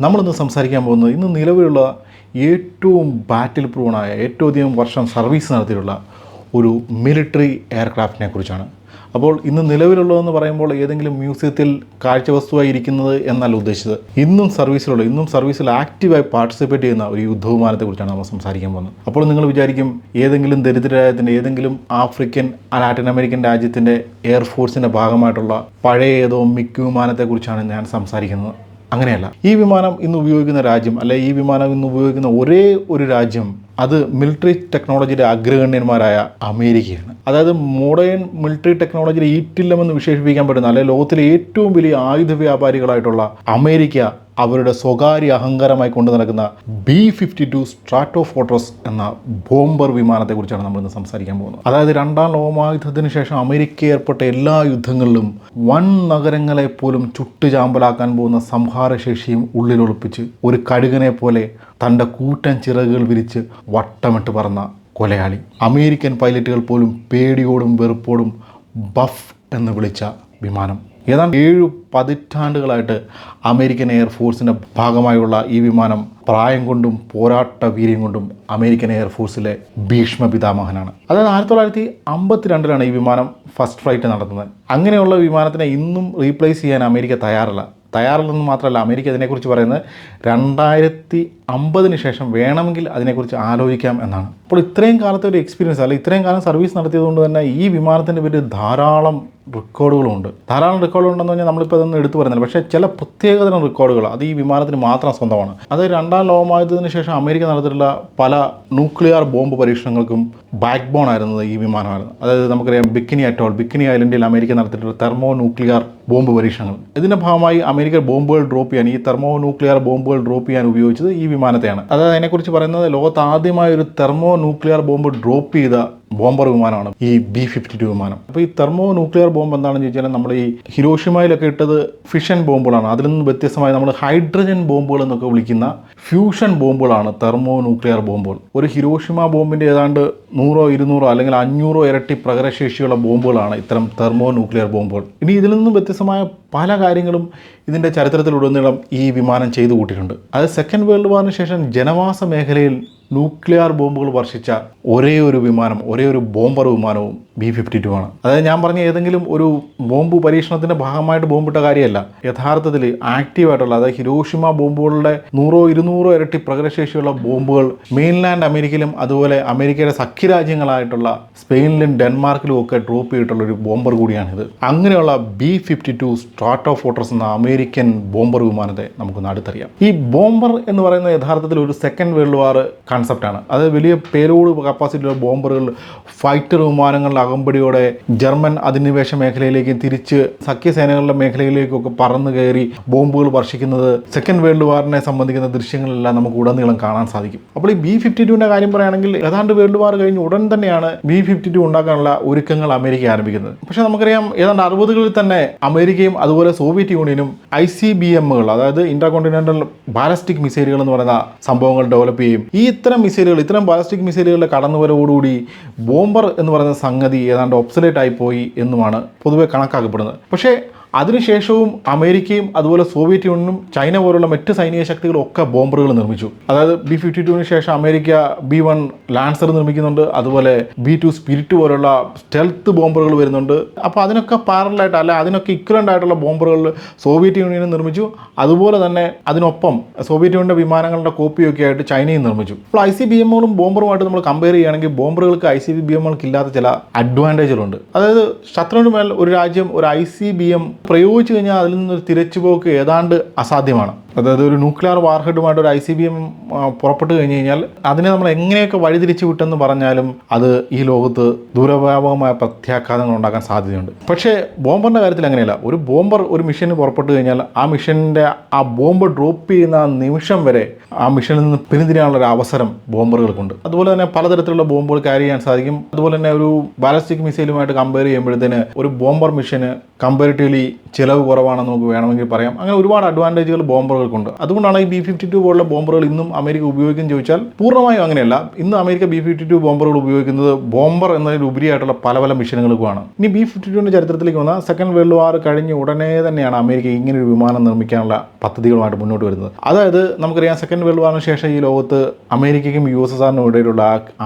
നമ്മളിന്ന് സംസാരിക്കാൻ പോകുന്നത് ഇന്ന് നിലവിലുള്ള ഏറ്റവും ബാറ്റിൽ പ്രൂണായ ഏറ്റവും അധികം വർഷം സർവീസ് നടത്തിയിട്ടുള്ള ഒരു മിലിറ്ററി എയർക്രാഫ്റ്റിനെ കുറിച്ചാണ്. അപ്പോൾ ഇന്ന് നിലവിലുള്ളതെന്ന് പറയുമ്പോൾ ഏതെങ്കിലും മ്യൂസിയത്തിൽ കാഴ്ചവസ്തുവായി ഇരിക്കുന്നത് എന്നല്ല ഉദ്ദേശിച്ചത്. ഇന്നും സർവീസിലുള്ള ഇന്നും സർവീസിൽ ആക്റ്റീവായി പാർട്ടിസിപ്പേറ്റ് ചെയ്യുന്ന ഒരു യുദ്ധവിമാനത്തെക്കുറിച്ചാണ് നമ്മൾ സംസാരിക്കാൻ പോകുന്നത്. അപ്പോൾ നിങ്ങൾ വിചാരിക്കും ഏതെങ്കിലും ദരിദ്ര രാജ്യത്തിന്റെ ഏതെങ്കിലും ആഫ്രിക്കൻ ലാറ്റിൻ അമേരിക്കൻ രാജ്യത്തിന്റെ എയർഫോഴ്സിന്റെ ഭാഗമായിട്ടുള്ള പഴയ ഏതോ മിക്ക വിമാനത്തെക്കുറിച്ചാണ് ഞാൻ സംസാരിക്കുന്നത്. അങ്ങനെയല്ല. ഈ വിമാനം ഇന്ന് ഉപയോഗിക്കുന്ന രാജ്യം അല്ലെ ഈ വിമാനം ഇന്ന് ഉപയോഗിക്കുന്ന ഒരേ ഒരു രാജ്യം അത് മിലിറ്ററി ടെക്നോളജിയുടെ അഗ്രഗണ്യന്മാരായ അമേരിക്കയാണ്. അതായത് മോഡേൺ മിലിറ്ററി ടെക്നോളജിയിൽ ഈറ്റില്ലമെന്ന് വിശേഷിപ്പിക്കാൻ പറ്റുന്ന അല്ലെങ്കിൽ ലോകത്തിലെ ഏറ്റവും വലിയ ആയുധ വ്യാപാരികളായിട്ടുള്ള അമേരിക്ക അവരുടെ സ്വകാര്യ അഹങ്കാരമായി കൊണ്ടു നടക്കുന്ന B fifty two Stratofortress എന്ന ബോംബർ വിമാനത്തെക്കുറിച്ചാണ് നമ്മൾ ഇന്ന് സംസാരിക്കാൻ പോകുന്നത്. അതായത് രണ്ടാം ലോകമായുദ്ധത്തിന് ശേഷം അമേരിക്ക ഏർപ്പെട്ട എല്ലാ യുദ്ധങ്ങളിലും വൻ നഗരങ്ങളെ പോലും ചുട്ടുചാമ്പലാക്കാൻ പോകുന്ന സംഹാരശേഷിയും ഉള്ളിലൊളിപ്പിച്ച് ഒരു കഴുകനെ പോലെ തന്റെ കൂറ്റൻ ചിറകുകൾ വിരിച്ച് വട്ടമിട്ട് പറന്ന കൊലയാളി. അമേരിക്കൻ പൈലറ്റുകൾ പോലും പേടിയോടും വെറുപ്പോടും ബഫ് എന്ന് വിളിച്ച വിമാനം. ഏതാണ്ട് ഏഴു പതിറ്റാണ്ടുകളായിട്ട് അമേരിക്കൻ എയർഫോഴ്സിന്റെ ഭാഗമായുള്ള ഈ വിമാനം പ്രായം കൊണ്ടും പോരാട്ട വീര്യം കൊണ്ടും അമേരിക്കൻ എയർഫോഴ്സിലെ ഭീഷ്മ പിതാമഹനാണ് അതായത് ആയിരത്തി തൊള്ളായിരത്തി അമ്പത്തിരണ്ടിലാണ് ഈ വിമാനം ഫസ്റ്റ് ഫ്ലൈറ്റ് നടത്തുന്നത് അങ്ങനെയുള്ള വിമാനത്തിനെ ഇന്നും റീപ്ലേസ് ചെയ്യാൻ അമേരിക്ക തയ്യാറല്ല. തയ്യാറല്ലെന്ന് മാത്രമല്ല അമേരിക്ക അതിനെക്കുറിച്ച് പറയുന്നത് രണ്ടായിരത്തി അമ്പതിന് ശേഷം വേണമെങ്കിൽ അതിനെക്കുറിച്ച് ആലോചിക്കാം എന്നാണ്. അപ്പോൾ ഇത്രയും കാലത്തെ ഒരു എക്സ്പീരിയൻസ് അല്ല ഇത്രയും കാലം സർവീസ് നടത്തിയതുകൊണ്ട് തന്നെ ഈ വിമാനത്തിന്റെ പേര് ധാരാളം റെക്കോർഡുകളുണ്ട്. ധാരാളം റെക്കോർഡുകളുണ്ടെന്ന് പറഞ്ഞാൽ നമ്മളിപ്പോൾ അതൊന്നും എടുത്തു പറയുന്നില്ല. പക്ഷേ ചില പ്രത്യേകതരം റെക്കോർഡുകൾ അത് ഈ വിമാനത്തിന് മാത്രം സ്വന്തമാണ്. അത് രണ്ടാം ലോകമായതിനു ശേഷം അമേരിക്ക നടത്തിയിട്ടുള്ള പല ന്യൂക്ലിയർ ബോംബ് പരീക്ഷണങ്ങൾക്കും ബാക്ക് ബോൺ ആയിരുന്നത് ഈ വിമാനമായിരുന്നു. അതായത് നമുക്കറിയാം ബിക്കിനി അറ്റോൾ ബിക്കിനി ഐലൻഡിൽ അമേരിക്ക നടത്തിയിട്ടുള്ള തെർമോ ന്യൂക്ലിയർ ബോംബ് പരീക്ഷണങ്ങൾ. ഇതിന്റെ ഭാഗമായി അമേരിക്ക ബോംബുകൾ ഡ്രോപ്പ് ചെയ്യാൻ ഈ തെർമോ ന്യൂക്ലിയർ ബോംബുകൾ ഡ്രോപ്പ് ചെയ്യാൻ ഉപയോഗിച്ചത് ഈ വിമാനത്തെയാണ്. അതായത് അതിനെക്കുറിച്ച് പറയുന്നത് ലോകത്ത് ആദ്യമായി ഒരു തെർമോ ന്യൂക്ലിയർ ബോംബ് ഡ്രോപ്പ് ചെയ്ത ബോംബർ വിമാനമാണ് ഈ ബി ഫിഫ്റ്റി ടു വിമാനം. അപ്പോൾ ഈ തെർമോ ന്യൂക്ലിയർ ബോംബ് എന്താണെന്ന് ചോദിച്ചാൽ നമ്മൾ ഈ ഹിരോഷിമയിലൊക്കെ ഇട്ടത് ഫിഷൻ ബോംബുകളാണ്. അതിൽ നിന്ന് വ്യത്യസ്തമായി നമ്മൾ ഹൈഡ്രജൻ ബോംബുകൾ എന്നൊക്കെ വിളിക്കുന്ന ഫ്യൂഷൻ ബോംബുകളാണ് തെർമോ ന്യൂക്ലിയർ ബോംബുകൾ. ഒരു ഹിരോഷിമ ബോംബിന്റെ ഏതാണ്ട് നൂറോ ഇരുന്നൂറോ അല്ലെങ്കിൽ അഞ്ഞൂറോ ഇരട്ടി പ്രകരശേഷിയുള്ള ബോംബുകളാണ് ഇത്തരം തെർമോ ന്യൂക്ലിയർ ബോംബുകൾ. ഇനി ഇതിൽ നിന്നും വ്യത്യസ്തമായ പല കാര്യങ്ങളും ഇതിന്റെ ചരിത്രത്തിലുടനീളം ഈ വിമാനം ചെയ്തു കൂട്ടിയിട്ടുണ്ട്. അത് സെക്കൻഡ് വേൾഡ് വാറിന് ശേഷം ജനവാസ മേഖലയിൽ ന്യൂക്ലിയർ ബോംബുകൾ വർഷിച്ച ഒരേ ഒരു വിമാനം ഒരേ ഒരു ബോംബർ വിമാനവും ബി ഫിഫ്റ്റി ടു ആണ്. അതായത് ഞാൻ പറഞ്ഞ ഏതെങ്കിലും ഒരു ബോംബ് പരീക്ഷണത്തിന്റെ ഭാഗമായിട്ട് ബോംബിട്ട കാര്യമല്ല. യഥാർത്ഥത്തിൽ ആക്റ്റീവായിട്ടുള്ള അതായത് ഹിരോഷിമ ബോംബുകളുടെ നൂറോ ഇരുന്നൂറോ ഇരട്ടി പ്രകടശേഷിയുള്ള ബോംബുകൾ മെയിൻലാൻഡ് അമേരിക്കയിലും അതുപോലെ അമേരിക്കയുടെ സഖ്യരാജ്യങ്ങളായിട്ടുള്ള സ്പെയിനിലും ഡെൻമാർക്കിലും ഒക്കെ ഡ്രോപ്പ് ചെയ്തിട്ടുള്ള ഒരു ബോംബർ കൂടിയാണിത്. അങ്ങനെയുള്ള B fifty two Stratofortress എന്ന അമേരിക്കൻ ബോംബർ വിമാനത്തെ നമുക്ക് അടുത്തറിയാം ഈ ബോംബർ എന്ന് പറയുന്ന യഥാർത്ഥത്തിൽ ഒരു സെക്കൻഡ് വേൾഡ് വാർ കൺസെപ്റ്റാണ് അത് വലിയ പേരോട് കപ്പാസിറ്റിയുള്ള ബോംബറുകൾ ഫൈറ്റർ വിമാനങ്ങളുടെ അകമ്പടിയോടെ ജർമ്മൻ അധിനിവേശ മേഖലയിലേക്ക് തിരിച്ച് സഖ്യസേനകളുടെ മേഖലയിലേക്കൊക്കെ പറന്നു കയറി ബോംബുകൾ വർഷിക്കുന്നത് സെക്കൻഡ് വേൾഡ് വാറിനെ സംബന്ധിക്കുന്ന ദൃശ്യങ്ങളെല്ലാം നമുക്ക് ഉടനീളം കാണാൻ സാധിക്കും. അപ്പോൾ ഈ ബി ഫിഫ്റ്റി ടുവിന്റെ കാര്യം പറയുകയാണെങ്കിൽ ഏതാണ്ട് വേൾഡ് വാർ കഴിഞ്ഞ് ഉടൻ തന്നെയാണ് ബി ഫിഫ്റ്റി ടു ഉണ്ടാക്കാനുള്ള ഒരുക്കങ്ങൾ അമേരിക്ക ആരംഭിക്കുന്നത്. പക്ഷേ നമുക്കറിയാം ഏതാണ്ട് അറുപതുകളിൽ തന്നെ അമേരിക്കയും അതുപോലെ സോവിയറ്റ് യൂണിയനും ഐ സി ബി എമ്മുകൾ അതായത് ഇന്റർകോണ്ടിനെന്റൽ ബാലസ്റ്റിക് മിസൈലുകൾ എന്ന് പറയുന്ന സംഭവങ്ങൾ ഡെവലപ്പ് ചെയ്യും. ഈ ഇത്തരം മിസൈലുകൾ ഇത്തരം ബാലസ്റ്റിക് മിസൈലുകളുടെ കടന്നുവരവോടുകൂടി ബോംബർ എന്ന് പറയുന്ന സംഗതി ഏതാണ്ട് ഒബ്സലേറ്റ് ആയി പോയി എന്നുമാണ് പൊതുവെ കണക്കാക്കപ്പെടുന്നത്. പക്ഷേ അതിനുശേഷവും അമേരിക്കയും അതുപോലെ സോവിയറ്റ് യൂണിയനും ചൈന പോലുള്ള മറ്റ് സൈനിക ശക്തികളും ഒക്കെ ബോംബറുകൾ നിർമ്മിച്ചു. അതായത് ബി ഫിഫ്റ്റി ടുവിന് ശേഷം അമേരിക്ക ബി വൺ ലാൻസർ നിർമ്മിക്കുന്നുണ്ട്. അതുപോലെ ബി ടു സ്പിരിറ്റ് പോലുള്ള സ്റ്റെൽത്ത് ബോംബറുകൾ വരുന്നുണ്ട്. അപ്പോൾ അതിനൊക്കെ പാരലായിട്ട് അല്ല അതിനൊക്കെ ഇക്വലന്റ് ആയിട്ടുള്ള ബോംബറുകൾ സോവിയറ്റ് യൂണിയനും നിർമ്മിച്ചു. അതുപോലെ തന്നെ അതിനൊപ്പം സോവിയറ്റ് യൂണിയന്റെ വിമാനങ്ങളുടെ കോപ്പിയൊക്കെ ആയിട്ട് ചൈനയും നിർമ്മിച്ചു. അപ്പോൾ ഐ സി ബി എമ്മുകളും ബോംബറുമായിട്ട് നമ്മൾ കമ്പയർ ചെയ്യുകയാണെങ്കിൽ ബോംബറുകൾക്ക് ഐ സി ബി എമ്മുകൾക്ക് ഇല്ലാത്ത ചില അഡ്വാന്റേജുകളുണ്ട് അതായത് ശത്രുവിന് മേൽ ഒരു രാജ്യം ഒരു ഐ സി ബി എം പ്രയോഗിച്ചു കഴിഞ്ഞാൽ അതിൽ നിന്നൊരു തിരച്ചുപോക്ക് ഏതാണ്ട് അസാധ്യമാണ്. അതായത് ഒരു ന്യൂക്ലിയർ വാർഹെഡുമായിട്ട് ഒരു ഐ സി ബി എം പുറപ്പെട്ട് കഴിഞ്ഞ് കഴിഞ്ഞാൽ അതിനെ നമ്മൾ എങ്ങനെയൊക്കെ വഴിതിരിച്ചു വിട്ടെന്ന് പറഞ്ഞാലും അത് ഈ ലോകത്ത് ദൂരവ്യാപകമായ പ്രത്യാഘാതങ്ങൾ ഉണ്ടാക്കാൻ സാധ്യതയുണ്ട്. പക്ഷേ ബോംബറിന്റെ കാര്യത്തിൽ അങ്ങനെയല്ല. ഒരു ബോംബർ ഒരു മിഷന് പുറപ്പെട്ട് കഴിഞ്ഞാൽ ആ മിഷന്റെ ആ ബോംബ് ഡ്രോപ്പ് ചെയ്യുന്ന ആ നിമിഷം വരെ ആ മിഷനിൽ നിന്ന് പിന്തിരിയാനുള്ള ഒരു അവസരം ബോംബറുകൾക്കുണ്ട്. അതുപോലെ തന്നെ പലതരത്തിലുള്ള ബോംബുകൾ ക്യാരി ചെയ്യാൻ സാധിക്കും. അതുപോലെ തന്നെ ഒരു ബാലസ്റ്റിക് മിസൈലുമായിട്ട് കമ്പയർ ചെയ്യുമ്പോഴത്തേന് ഒരു ബോംബർ മിഷന് കമ്പാരിറ്റീവ്ലി ചിലവ് കുറവാണെന്ന് നമുക്ക് വേണമെങ്കിൽ പറയാം. അങ്ങനെ ഒരുപാട് അഡ്വാന്റേജുകൾ ബോംബറുകൾ ബോംബറുകൾക്കുണ്ട്. അതുകൊണ്ടാണ് ഈ ബി ഫിഫ്റ്റി ടു പോലുള്ള ബോംബറുകൾ ഇന്നും അമേരിക്ക ഉപയോഗിക്കുന്നത് ചോദിച്ചാൽ പൂർണമായും അങ്ങനെയല്ല. ഇന്ന് അമേരിക്ക ബി ഫിഫ്റ്റി ടു ബോംബറുകൾ ഉപയോഗിക്കുന്നത് ബോംബർ എന്നതിലുപരിയായിട്ടുള്ള പല പല മിഷനുകൾക്കുമാണ്. ഇനി ബി ഫിഫ്റ്റി ടുവിന്റെ ചരിത്രത്തിലേക്ക് വന്നാൽ സെക്കൻഡ് വേൾഡ് വാർ കഴിഞ്ഞ് ഉടനെ തന്നെയാണ് അമേരിക്ക ഇങ്ങനെ ഒരു വിമാനം നിർമ്മിക്കാനുള്ള പദ്ധതികളുമായിട്ട് മുന്നോട്ട് വരുന്നത്. അതായത് നമുക്കറിയാം സെക്കൻഡ് വേൾഡ് വാറിന് ശേഷം ഈ ലോകത്ത് അമേരിക്കയ്ക്കും യു എസ് എസ് ആറിനും ഇടയിലുള്ള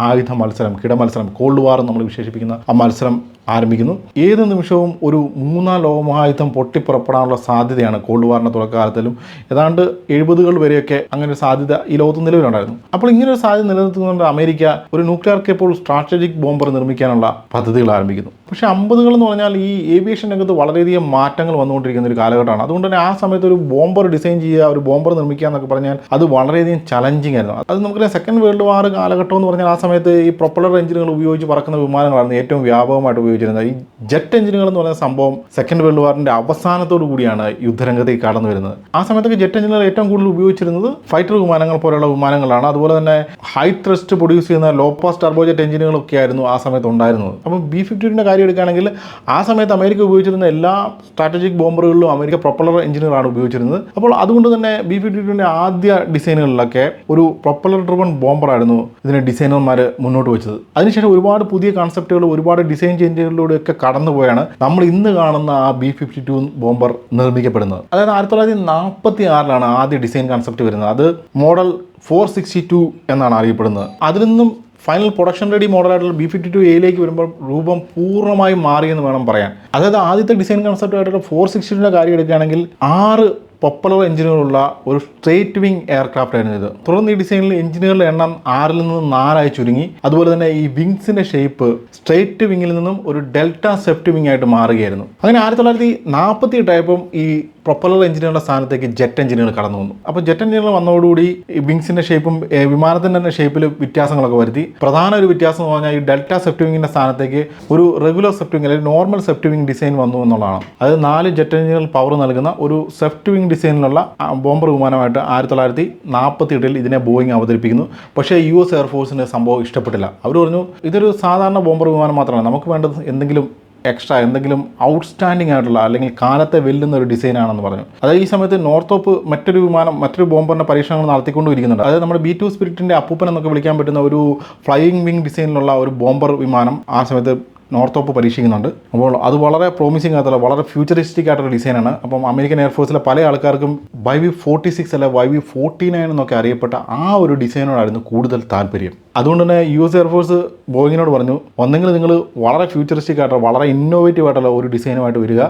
ആയുധ മത്സരം കിട മത്സരം കോൾഡ് വാർ നമ്മൾ വിശേഷിപ്പിക്കുന്ന ആ മത്സരം ആരംഭിക്കുന്നു. ഏത് നിമിഷവും ഒരു മൂന്നാം ലോകമഹായുദ്ധം പൊട്ടിപ്പുറപ്പെടാനുള്ള സാധ്യതയാണ് കോൾഡ് വാറിന്റെ തുടക്കകാലത്തിലും. ഏതാണ്ട് എഴുപതുകൾ വരെയൊക്കെ അങ്ങനെ ഒരു സാധ്യത ഈ ലോകത്ത് നിലവിലുണ്ടായിരുന്നു. അപ്പോൾ ഇങ്ങനെ ഒരു സാധ്യത നിലനിർത്തുന്നതുകൊണ്ട് അമേരിക്ക ഒരു ന്യൂക്ലിയർ കേപ്പോൾ സ്ട്രാറ്റജിക് ബോംബർ നിർമ്മിക്കാനുള്ള പദ്ധതികൾ ആരംഭിക്കുന്നു. പക്ഷേ അമ്പതുകൾ എന്ന് പറഞ്ഞാൽ ഈ ഏവിയേഷൻ രംഗത്ത് വളരെയധികം മാറ്റങ്ങൾ വന്നുകൊണ്ടിരിക്കുന്ന ഒരു കാലഘട്ടമാണ്. അതുകൊണ്ട് തന്നെ ആ സമയത്ത് ഒരു ബോംബർ ഡിസൈൻ ചെയ്യുക ഒരു ബോംബർ നിർമ്മിക്കുക എന്നൊക്കെ പറഞ്ഞാൽ അത് വളരെയധികം ചലഞ്ചിങ് ആയിരുന്നു. അത് നമുക്കറിയാം സെക്കൻഡ് വേൾഡ് വാർ കാലഘട്ടം എന്ന് പറഞ്ഞാൽ ആ സമയത്ത് ഈ പ്രൊപ്പലർ എഞ്ചിനുകൾ ഉപയോഗിച്ച് പറക്കുന്ന വിമാനങ്ങളായിരുന്നു ഏറ്റവും വ്യാപകമായിട്ട് ഉപയോഗിച്ചിരുന്നത്. ഈ ജെറ്റ് എഞ്ചിനുകൾ എന്ന് പറയുന്ന സംഭവം സെക്കൻഡ് വേൾഡ് വാറിന്റെ അവസാനത്തോടു കൂടിയാണ് യുദ്ധരംഗത്തേക്ക് കടന്നു വരുന്നത്. ആ സമയത്തൊക്കെ ജെറ്റ് എഞ്ചിനുകൾ ഏറ്റവും കൂടുതൽ ഉപയോഗിച്ചിരുന്നത് ഫൈറ്റർ വിമാനങ്ങൾ പോലെയുള്ള വിമാനങ്ങളാണ്. അതുപോലെ തന്നെ ഹൈ ത്രസ്റ്റ് പ്രൊഡ്യൂസ് ചെയ്യുന്ന ലോ പാസ് ടർബോജെറ്റ് എഞ്ചിനുകളൊക്കെ ആയിരുന്നു ആ സമയത്ത് ഉണ്ടായിരുന്നത്. അപ്പം ബി ഫിഫ്റ്റീന്റെ കാര്യം എടുക്കുകയാണെങ്കിൽ ആ സമയത്ത് അമേരിക്ക ഉപയോഗിച്ചിരുന്ന എല്ലാ സ്ട്രാറ്റജിക് ബോംബറുകളിലും അമേരിക്ക പ്രൊപ്പലർ എഞ്ചിനുകളാണ് ഉപയോഗിച്ചിരുന്നത്. അപ്പോൾ അതുകൊണ്ട് തന്നെ ബി ഫിഫ്റ്റീന്റെ ആദ്യ ഡിസൈനുകളിലൊക്കെ ഒരു പ്രൊപ്പലർ ഡ്രിവൺ ബോംബറായിരുന്നു ഇതിനെ ഡിസൈനർമാർ മുന്നോട്ട് വെച്ചത്. അതിനുശേഷം ഒരുപാട് പുതിയ കോൺസെപ്റ്റുകൾ ഒരുപാട് ഡിസൈൻ ചേഞ്ചുകളിലൂടെയൊക്കെ കടന്നുപോയാണ് നമ്മൾ ഇന്ന് കാണുന്ന ആ ബി ഫിഫ്റ്റി ടു ബോംബർ നിർമ്മിക്കപ്പെടുന്നത്. അതായത് ആയിരത്തി തൊള്ളായിരത്തി നാൽപ്പത്തി ആറിലാണ് ആദ്യ ഡിസൈൻ കൺസെപ്റ്റ് വരുന്നത്. അത് മോഡൽ ഫോർ സിക്സ്റ്റി ടു എന്നാണ് അറിയപ്പെടുന്നത്. അതിൽ നിന്നും ഫൈനൽ പ്രൊഡക്ഷൻ റെഡി മോഡലായിട്ടുള്ള ബി ഫിഫ്റ്റി ടു എയിലേക്ക് വരുമ്പോൾ രൂപം പൂർണമായും മാറിയെന്ന് വേണം പറയാൻ. അതായത് ആദ്യത്തെ ഡിസൈൻ കൺസെപ്റ്റ് ആയിട്ടുള്ള ഫോർ സിക്സ്റ്റീന്റെ കാര്യം എടുക്കുകയാണെങ്കിൽ ആറ് പൊപ്പലർ എഞ്ചിനുകളുള്ള ഒരു സ്ട്രേറ്റ് വിങ് എയർക്രാഫ്റ്റ് ആയിരുന്നു ഇത്. തുടർന്ന് ഈ ഡിസൈനിൽ എഞ്ചിനുകളുടെ എണ്ണം ആറിൽ നിന്ന് നാലായി ചുരുങ്ങി. അതുപോലെ തന്നെ ഈ വിങ്സിന്റെ ഷേപ്പ് സ്ട്രേറ്റ് വിങ്ങിൽ നിന്നും ഒരു ഡെൽറ്റ സെഫ്റ്റ് വിങ് ആയിട്ട് മാറുകയായിരുന്നു. അങ്ങനെ ആയിരത്തി തൊള്ളായിരത്തി നാൽപ്പത്തി എട്ടായപ്പം ഈ പ്രൊപ്പലർ എഞ്ചിനുകളുടെ സ്ഥാനത്തേക്ക് ജെറ്റ് എഞ്ചിനുകൾ കടന്നു വന്നു. അപ്പോൾ ജെറ്റ് എഞ്ചിനുകൾ വന്നതോടുകൂടി ഈ വിങ്സിന്റെ ഷേപ്പും വിമാനത്തിന്റെ തന്നെ ഷേപ്പിൽ വ്യത്യാസങ്ങളൊക്കെ വരുത്തി. പ്രധാന ഒരു വ്യത്യാസം എന്ന് പറഞ്ഞാൽ ഈ ഡെൽറ്റ സെഫ്റ്റ് വിങ്ങിന്റെ സ്ഥാനത്തേക്ക് ഒരു റെഗുലർ സെഫ്റ്റ് വിങ് അല്ലെങ്കിൽ നോർമൽ സെഫ്റ്റ് വിങ് ഡിസൈൻ വന്നു എന്നുള്ളതാണ്. അതായത് നാല് ജെറ്റ് എഞ്ചിനുകൾ പവർ നൽകുന്ന ഒരു സെഫ്റ്റ് വിങ് ഡിസൈനിലുള്ള ബോംബർ വിമാനമായിട്ട് ആയിരത്തി തൊള്ളായിരത്തി നാൽപ്പത്തി എട്ടിൽ ഇതിനെ ബോയിങ് അവതരിപ്പിക്കുന്നു. പക്ഷേ യു എസ് എയർഫോഴ്സിന് സംഭവം ഇഷ്ടപ്പെട്ടില്ല. അവർ പറഞ്ഞു ഇതൊരു സാധാരണ ബോംബർ വിമാനം മാത്രമാണ്. നമുക്ക് വേണ്ടത് എന്തെങ്കിലും എക്സ്ട്രാ എന്തെങ്കിലും ഔട്ട്സ്റ്റാൻഡിംഗ് ആയിട്ടുള്ള അല്ലെങ്കിൽ കാലത്തെ വെല്ലുന്ന ഒരു ഡിസൈൻ ആണെന്ന് പറഞ്ഞു. അതായത് ഈ സമയത്ത് നോർത്തോപ്പ് മറ്റൊരു വിമാനം മറ്റൊരു ബോംബറിന്റെ പരീക്ഷണങ്ങൾ നടത്തിക്കൊണ്ടിരിക്കുന്നുണ്ട് അതായത് നമ്മുടെ ബി ടു സ്പിരിറ്റിന്റെ അപ്പൂപ്പൻ എന്നൊക്കെ വിളിക്കാൻ പറ്റുന്ന ഒരു ഫ്ലൈയിങ് വിങ് ഡിസൈനിലുള്ള ഒരു ബോംബർ വിമാനം ആ സമയത്ത് നോർത്തോപ്പ് പരീക്ഷിക്കുന്നുണ്ട്. അപ്പോൾ അത് വളരെ പ്രോമിസിംഗ് ആയിട്ടുള്ള വളരെ ഫ്യൂച്ചറിസ്റ്റിക് ആയിട്ടുള്ള ഡിസൈനാണ് അപ്പം അമേരിക്കൻ എയർഫോഴ്സിലെ പല ആൾക്കാർക്കും വൈ വി ഫോർട്ടി സിക്സ് അല്ല വൈ വി ഫോർട്ടി നയൻ എന്നൊക്കെ അറിയപ്പെട്ട ആ ഒരു ഡിസൈനോടായിരുന്നു കൂടുതൽ താല്പര്യം. അതുകൊണ്ട് തന്നെ യു എസ് എയർഫോഴ്സ് ബോയിങ്ങിനോട് പറഞ്ഞു ഒന്നെങ്കിൽ നിങ്ങൾ വളരെ ഫ്യൂച്ചറിസ്റ്റിക് ആയിട്ടുള്ള വളരെ ഇന്നോവേറ്റീവ് ആയിട്ടുള്ള ഒരു ഡിസൈനുമായിട്ട് വരിക.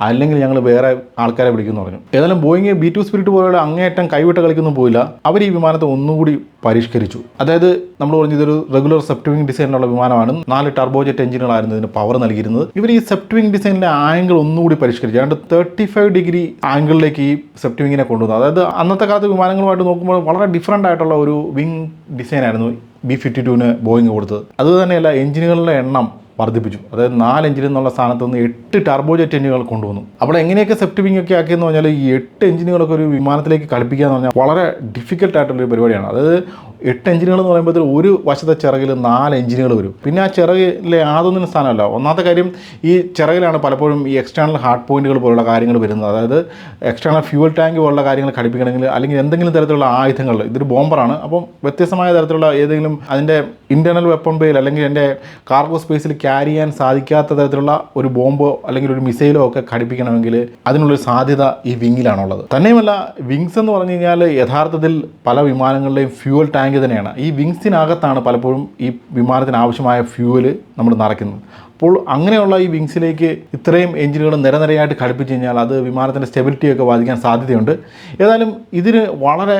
അല്ലെങ്കിൽ ഞങ്ങൾ വേറെ ആൾക്കാരെ വിളിക്കുമെന്ന് പറഞ്ഞു. ഏതായാലും ബോയിങ് ബി ടു സ്പിരിറ്റ് പോലെയുള്ള അങ്ങേയറ്റം കൈവിട്ട് കളിക്കൊന്നും പോയില്ല. അവർ ഈ വിമാനത്തെ ഒന്നുകൂടി പരിഷ്കരിച്ചു. അതായത് നമ്മൾ പറഞ്ഞു ഇതൊരു റെഗുലർ സെപ്റ്റുവിംഗ് ഡിസൈനിലുള്ള വിമാനമാണ്. നാല് ടർബോജെറ്റ് എഞ്ചിനുകളായിരുന്നു ഇതിന് പവർ നൽകിയിരുന്നത്. ഇവർ ഈ സെപ്റ്റുവിംഗ് ഡിസൈനിലെ ആംഗിൾ ഒന്നുകൂടി പരിഷ്കരിച്ചു. രണ്ട് തേർട്ടി ഫൈവ് ഡിഗ്രി ആംഗിളിലേക്ക് ഈ സെപ്റ്റുവിങ്ങിനെ കൊണ്ടുവന്നു. അതായത് അന്നത്തെ കാലത്ത് വിമാനങ്ങളുമായിട്ട് നോക്കുമ്പോൾ വളരെ ഡിഫറന്റ് ആയിട്ടുള്ള ഒരു വിങ് ഡിസൈനായിരുന്നു ബി ഫിഫ്റ്റി ടുവിന് ബോയിങ് കൊടുത്തത്. അതുതന്നെയല്ല എഞ്ചിനുകളുടെ എണ്ണം വർദ്ധിപ്പിച്ചു. അതായത് നാല് എഞ്ചിൻ എന്നുള്ള സ്ഥാനത്ത് നിന്ന് എട്ട് ടർബോജെറ്റ് എഞ്ചിനുകൾ കൊണ്ടുവന്നു. അപ്പോൾ എങ്ങനെയൊക്കെ സെഫ്റ്റ് വിങ് ഒക്കെ ആക്കിയെന്ന് പറഞ്ഞാൽ ഈ എട്ട് എഞ്ചിനുകളൊക്കെ ഒരു വിമാനത്തിലേക്ക് കളിപ്പിക്കുക എന്ന് പറഞ്ഞാൽ വളരെ ഡിഫിക്കൽട്ട് ആയിട്ടുള്ളൊരു പരിപാടിയാണ്. അതായത് എട്ട് എഞ്ചിനുകൾ എന്ന് പറയുമ്പോൾ ഒരു വശത്തെ ചിറകിൽ നാല് എഞ്ചിനുകൾ വരും. പിന്നെ ആ ചിറകിലെ യാതൊന്നിനും സ്ഥാനമല്ല. ഒന്നാമത്തെ കാര്യം ഈ ചിറകിലാണ് പലപ്പോഴും ഈ എക്സ്റ്റേണൽ ഹാർഡ് പോയിന്റുകൾ പോലുള്ള കാര്യങ്ങൾ വരുന്നത്. അതായത് എക്സ്റ്റേണൽ ഫ്യൂവൽ ടാങ്ക് പോലുള്ള കാര്യങ്ങൾ ഘടിപ്പിക്കണമെങ്കിൽ അല്ലെങ്കിൽ എന്തെങ്കിലും തരത്തിലുള്ള ആയുധങ്ങൾ ഇതൊരു ബോംബറാണ് അപ്പം വ്യത്യസ്തമായ തരത്തിലുള്ള ഏതെങ്കിലും അതിന്റെ ഇന്റേർണൽ വെപ്പൺ ബേയിൽ അല്ലെങ്കിൽ എന്റെ കാർഗോ സ്പേസിൽ ക്യാരി ചെയ്യാൻ സാധിക്കാത്ത തരത്തിലുള്ള ഒരു ബോംബോ അല്ലെങ്കിൽ ഒരു മിസൈലോ ഒക്കെ ഘടിപ്പിക്കണമെങ്കിൽ അതിനുള്ളൊരു സാധ്യത ഈ വിങ്ങിലാണുള്ളത്. തന്നെയുമല്ല വിങ്സ് എന്ന് പറഞ്ഞു കഴിഞ്ഞാൽ യഥാർത്ഥത്തിൽ പല വിമാനങ്ങളുടെയും ഫ്യൂവൽ ടാങ്ക് തന്നെയാണ്. ഈ വിങ്സിനകത്താണ് പലപ്പോഴും ഈ വിമാനത്തിന് ആവശ്യമായ ഫ്യൂവൽ നമ്മൾ നിറയ്ക്കുന്നത്. അപ്പോൾ അങ്ങനെയുള്ള ഈ വിങ്സിലേക്ക് ഇത്രയും എഞ്ചിനുകൾ നിരനിരയായിട്ട് ഘടിപ്പിച്ച് കഴിഞ്ഞാൽ അത് വിമാനത്തിന്റെ സ്റ്റെബിലിറ്റിയൊക്കെ ബാധിക്കാൻ സാധ്യതയുണ്ട്. ഏതായാലും ഇതിന് വളരെ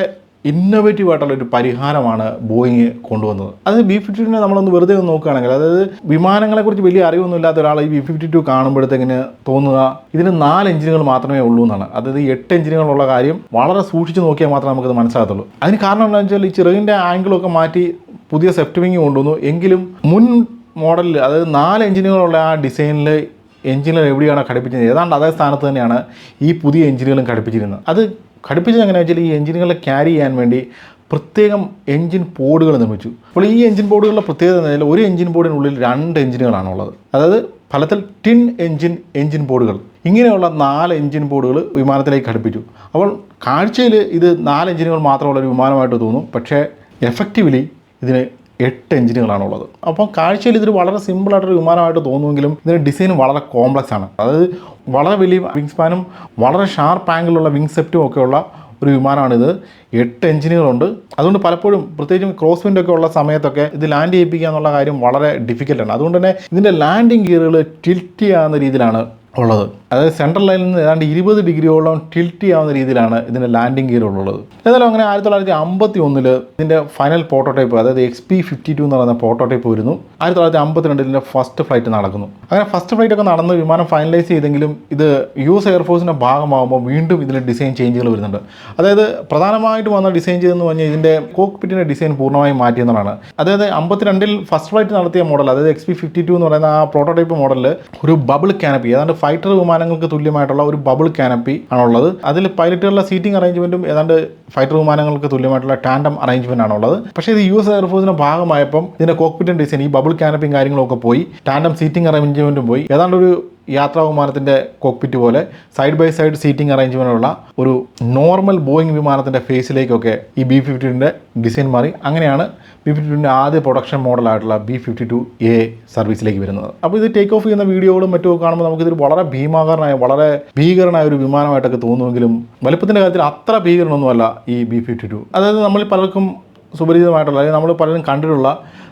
ഇന്നോവേറ്റീവ് ആയിട്ടുള്ള ഒരു പരിഹാരമാണ് ബോയിങ് കൊണ്ടുവന്നത്. അത് ബി ഫിഫ്റ്റി നമ്മളൊന്ന് വെറുതെ ഒന്ന് നോക്കുകയാണെങ്കിൽ അതായത് വിമാനങ്ങളെക്കുറിച്ച് വലിയ അറിവൊന്നും ഇല്ലാത്ത ഒരാൾ ഈ ബി ഫിഫ്റ്റി ടു കാണുമ്പോഴത്തേക്കിന് തോന്നുക ഇതിന് നാല് എഞ്ചിനുകൾ മാത്രമേ ഉള്ളൂ എന്നാണ്. അതായത് എട്ട് എഞ്ചിനുകളുള്ള കാര്യം വളരെ സൂക്ഷിച്ച് നോക്കിയാൽ മാത്രമേ നമുക്കത് മനസ്സിലാകത്തുള്ളൂ. അതിന് കാരണം എന്താണെന്ന് വെച്ചാൽ ഈ ചെറുകിന്റെ ആംഗിളൊക്കെ മാറ്റി പുതിയ സെഫ്റ്റ് വിങ് കൊണ്ടുവന്നു. എങ്കിലും മുൻ മോഡലിൽ അതായത് നാല് എഞ്ചിനുകളുള്ള ആ ഡിസൈനിൽ എഞ്ചിനുകൾ എവിടെയാണ് ഘടിപ്പിച്ചത് ഏതാണ്ട് അതേ സ്ഥാനത്ത് തന്നെയാണ് ഈ പുതിയ എഞ്ചിനുകളും ഘടിപ്പിച്ചിരുന്നത്. അത് ഘടിപ്പിച്ചത് എങ്ങനെയാണെന്ന് വെച്ചാൽ ഈ എഞ്ചിനുകളെ ക്യാരി ചെയ്യാൻ വേണ്ടി പ്രത്യേകം എഞ്ചിൻ ബോർഡുകൾ നിർമ്മിച്ചു. അപ്പോൾ ഈ എഞ്ചിൻ ബോർഡുകളുടെ പ്രത്യേകത എന്ന് വെച്ചാൽ ഒരു എഞ്ചിൻ ബോർഡിനുള്ളിൽ രണ്ട് എഞ്ചിനുകളാണുള്ളത്. അതായത് ഫലത്തിൽ ടിൻ എഞ്ചിൻ എഞ്ചിൻ ബോർഡുകൾ ഇങ്ങനെയുള്ള നാല് എഞ്ചിൻ ബോർഡുകൾ വിമാനത്തിലേക്ക് ഘടിപ്പിച്ചു. അപ്പോൾ കാഴ്ചയിൽ ഇത് നാല് എഞ്ചിനുകൾ മാത്രമുള്ള ഒരു വിമാനമായിട്ട് തോന്നും. പക്ഷേ എഫക്റ്റീവ്ലി ഇതിന് എട്ട് എഞ്ചിനുകളാണുള്ളത്. അപ്പോൾ കാഴ്ചയിൽ ഇതൊരു വളരെ സിമ്പിളായിട്ടൊരു വിമാനമായിട്ട് തോന്നുമെങ്കിലും ഇതിന്റെ ഡിസൈൻ വളരെ കോംപ്ലക്സ് ആണ്. അതായത് വളരെ വലിയ വിങ് സ്പാനും വളരെ ഷാർപ്പ് ആംഗിളുള്ള വിങ് സെപ്റ്റും ഒക്കെയുള്ള ഒരു വിമാനമാണിത്. എട്ട് എഞ്ചിനുകളുണ്ട്. അതുകൊണ്ട് പലപ്പോഴും പ്രത്യേകിച്ചും ക്രോസ് വിൻഡ് ഒക്കെ ഉള്ള സമയത്തൊക്കെ ഇത് ലാൻഡ് ചെയ്യിപ്പിക്കുക എന്നുള്ള കാര്യം വളരെ ഡിഫിക്കൽട്ടാണ് അതുകൊണ്ട് തന്നെ ഇതിന്റെ ലാൻഡിങ് ഗിയറുകൾ ടിൽറ്റ് ചെയ്യാവുന്ന രീതിയിലാണ് ഉള്ളത്. അതായത് സെൻട്രൽ ലൈനിൽ നിന്ന് ഏതാണ്ട് ഇരുപത് ഡിഗ്രിയോളം ടിൽറ്റ് ചെയ്യാവുന്ന രീതിയിലാണ് ഇതിന്റെ ലാൻഡിംഗ് ഗിയർ ഉള്ളത്. ഏതായാലും അങ്ങനെ ആയിരത്തി തൊള്ളായിരത്തി അമ്പത്തി ഒന്നിൽ ഇതിന്റെ ഫൈനൽ പ്രോട്ടോടൈപ്പ് അതായത് എക്സ് പി ഫിഫ്റ്റി ടു എന്ന് പറയുന്ന പ്രോട്ടോടൈപ്പ് വരുന്നു. ആയിരത്തി തൊള്ളായിരത്തി അമ്പത്തിരണ്ടിൽ ഇതിന്റെ ഫസ്റ്റ് ഫ്ലൈറ്റ് നടക്കുന്നു. അങ്ങനെ ഫസ്റ്റ് ഫ്ലൈറ്റ് ഒക്കെ നടന്ന് വിമാനം ഫൈനലൈസ് ചെയ്തെങ്കിലും ഇത് യു എസ് എയർഫോഴ്സിന്റെ ഭാഗമാകുമ്പോൾ വീണ്ടും ഇതിൽ ഡിസൈൻ ചേഞ്ചുകൾ വരുന്നുണ്ട്. അതായത് പ്രധാനമായിട്ട് വന്ന ഡിസൈൻ ചെയ്തെന്ന് പറഞ്ഞാൽ ഇതിന്റെ കോക്ക്പിറ്റിന്റെ ഡിസൈൻ പൂർണമായും മാറ്റിയെന്നാണ് അതായത് അമ്പത്തിരണ്ടിൽ ഫസ്റ്റ് ഫ്ലൈറ്റ് നടത്തിയ മോഡൽ അതായത് എക്സ് പി ഫിഫ്റ്റി ടു എന്ന് പറയുന്ന ആ പ്രോട്ടോടൈപ്പ് മോഡലിൽ ഒരു ബബിൾ ക്യാനപ്പി ഏതാണ്ട് ഫൈറ്റർ വിമാനങ്ങൾക്ക് തുല്യമായിട്ടുള്ള ഒരു ബബിൾ കാനപ്പി ആണുള്ളത്. അതിൽ പൈലറ്റുകളുടെ സീറ്റിംഗ് അറേഞ്ച്മെന്റും ഏതാണ്ട് ഫൈറ്റർ വിമാനങ്ങൾക്ക് തുല്യമായിട്ടുള്ള ടാൻഡം അറേഞ്ച്മെന്റ് ആണുള്ളത്. പക്ഷേ ഇത് യു എസ് എയർഫോഴ്സിന്റെ ഭാഗമായപ്പം ഇതിന്റെ കോക്പിറ്റൻ ഡിസൈൻ ഈ ബബിൾ കാനപ്പിയും കാര്യങ്ങളൊക്കെ പോയി. ടാൻഡം സീറ്റിംഗ് അറേഞ്ച്മെന്റും പോയി. ഏതാണ്ട് ഒരു യാത്രാ വിമാനത്തിന്റെ കോക്പിറ്റ് പോലെ സൈഡ് ബൈ സൈഡ് സീറ്റിംഗ് അറേഞ്ച്മെന്റുള്ള ഒരു നോർമൽ ബോയിങ് വിമാനത്തിന്റെ ഫേസിലേക്കൊക്കെ ഈ ബി ഫിഫ്റ്റിന്റെ ഡിസൈൻ മാറി. അങ്ങനെയാണ് ബി ഫിഫ്റ്റി ടുവിന്റെ ആദ്യ പ്രൊഡക്ഷൻ മോഡലായിട്ടുള്ള ബി ഫിഫ്റ്റി ടു എ സർവീസിലേക്ക് വരുന്നത്. അപ്പോൾ ഇത് ടേക്ക് ഓഫ് ചെയ്യുന്ന വീഡിയോകളും മറ്റും കാണുമ്പോൾ നമുക്കിതൊരു വളരെ ഭീമാകാരനായ വളരെ ഭീകരനായ ഒരു വിമാനമായിട്ടൊക്കെ തോന്നുമെങ്കിലും വലുപ്പത്തിന്റെ കാര്യത്തിൽ അത്ര ഭീകരനൊന്നുമല്ല ഈ ബി ഫിഫ്റ്റി ടു അതായത് നമ്മൾ പലർക്കും സുപരിചിതമായിട്ടുള്ള അല്ലെങ്കിൽ നമ്മൾ പലരും കണ്ടിട്ടുള്ള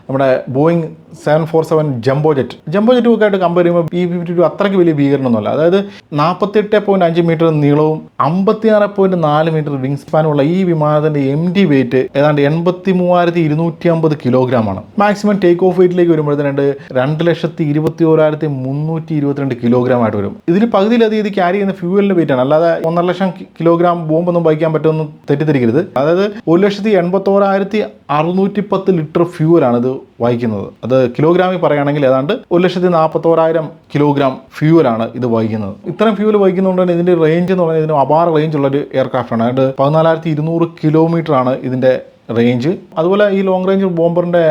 നമ്മുടെ Boeing seven four seven jumbo jet jumbo jet ഒക്കെ ആയിട്ട് കമ്പയർ ചെയ്യുമ്പോൾ ബി ഫിഫ്റ്റി ടു അത്രയ്ക്ക് വലിയ ഭീകരണമൊന്നുമല്ല അതായത് നാൽപ്പത്തെട്ട് പോയിന്റ് അഞ്ച് മീറ്റർ നീളവും അമ്പത്തിയാറ് പോയിന്റ് നാല് മീറ്റർ വിങ് സ്പാനുള്ള ഈ വിമാനത്തിന്റെ എം ഡി വെയിറ്റ് ഏതാണ്ട് എൺപത്തി മൂവായിരത്തി ഇരുന്നൂറ്റി അമ്പത് കിലോഗ്രാം ആണ്. മാക്സിമം ടേക്ക് ഓഫ് വെയിറ്റിലേക്ക് വരുമ്പോഴത്തേനുണ്ട് രണ്ട് ലക്ഷത്തി ഇരുപത്തി ഓരായിരത്തി മുന്നൂറ്റി ഇരുപത്തിരണ്ട് കിലോഗ്രാം ആയിട്ട് വരും. ഇതിൽ പകുതിയിലധികം ഇത് ക്യാരി ചെയ്യുന്ന ഫ്യൂവലിന്റെ വെയിറ്റ് ആണ്. അല്ലാതെ ഒന്നര ലക്ഷം കിലോഗ്രാം ബോംബൊന്നും വഹിക്കാൻ പറ്റുമെന്ന് തെറ്റിദ്ധരിക്കരുത്. അതായത് ഒരു ലക്ഷത്തി എൺപത്തോരായിരത്തി അറുന്നൂറ്റി പത്ത് ലിറ്റർ ഫ്യൂവലാണ് ഇത് വഹിക്കുന്നത്. അത് കിലോഗ്രാമിൽ പറയുകയാണെങ്കിൽ ഏതാണ്ട് ഒരു ലക്ഷത്തി നാൽപ്പത്തോരായിരം കിലോഗ്രാം ഫ്യൂവലാണ് ഇത് വഹിക്കുന്നത്. ഇത്രയും ഫ്യൂവൽ വഹിക്കുന്നതുകൊണ്ട് തന്നെ ഇതിന്റെ റേഞ്ച് എന്ന് പറഞ്ഞാൽ ഇതിന് അപാര റേഞ്ച് ഉള്ള ഒരു എയർക്രാഫ്റ്റാണ് അതായത് പതിനാലായിരത്തി ഇരുന്നൂറ് കിലോമീറ്ററാണ് ഇതിന്റെ റേഞ്ച് അതുപോലെ ഈ ലോങ് റേഞ്ച് ബോംബറിന്റെ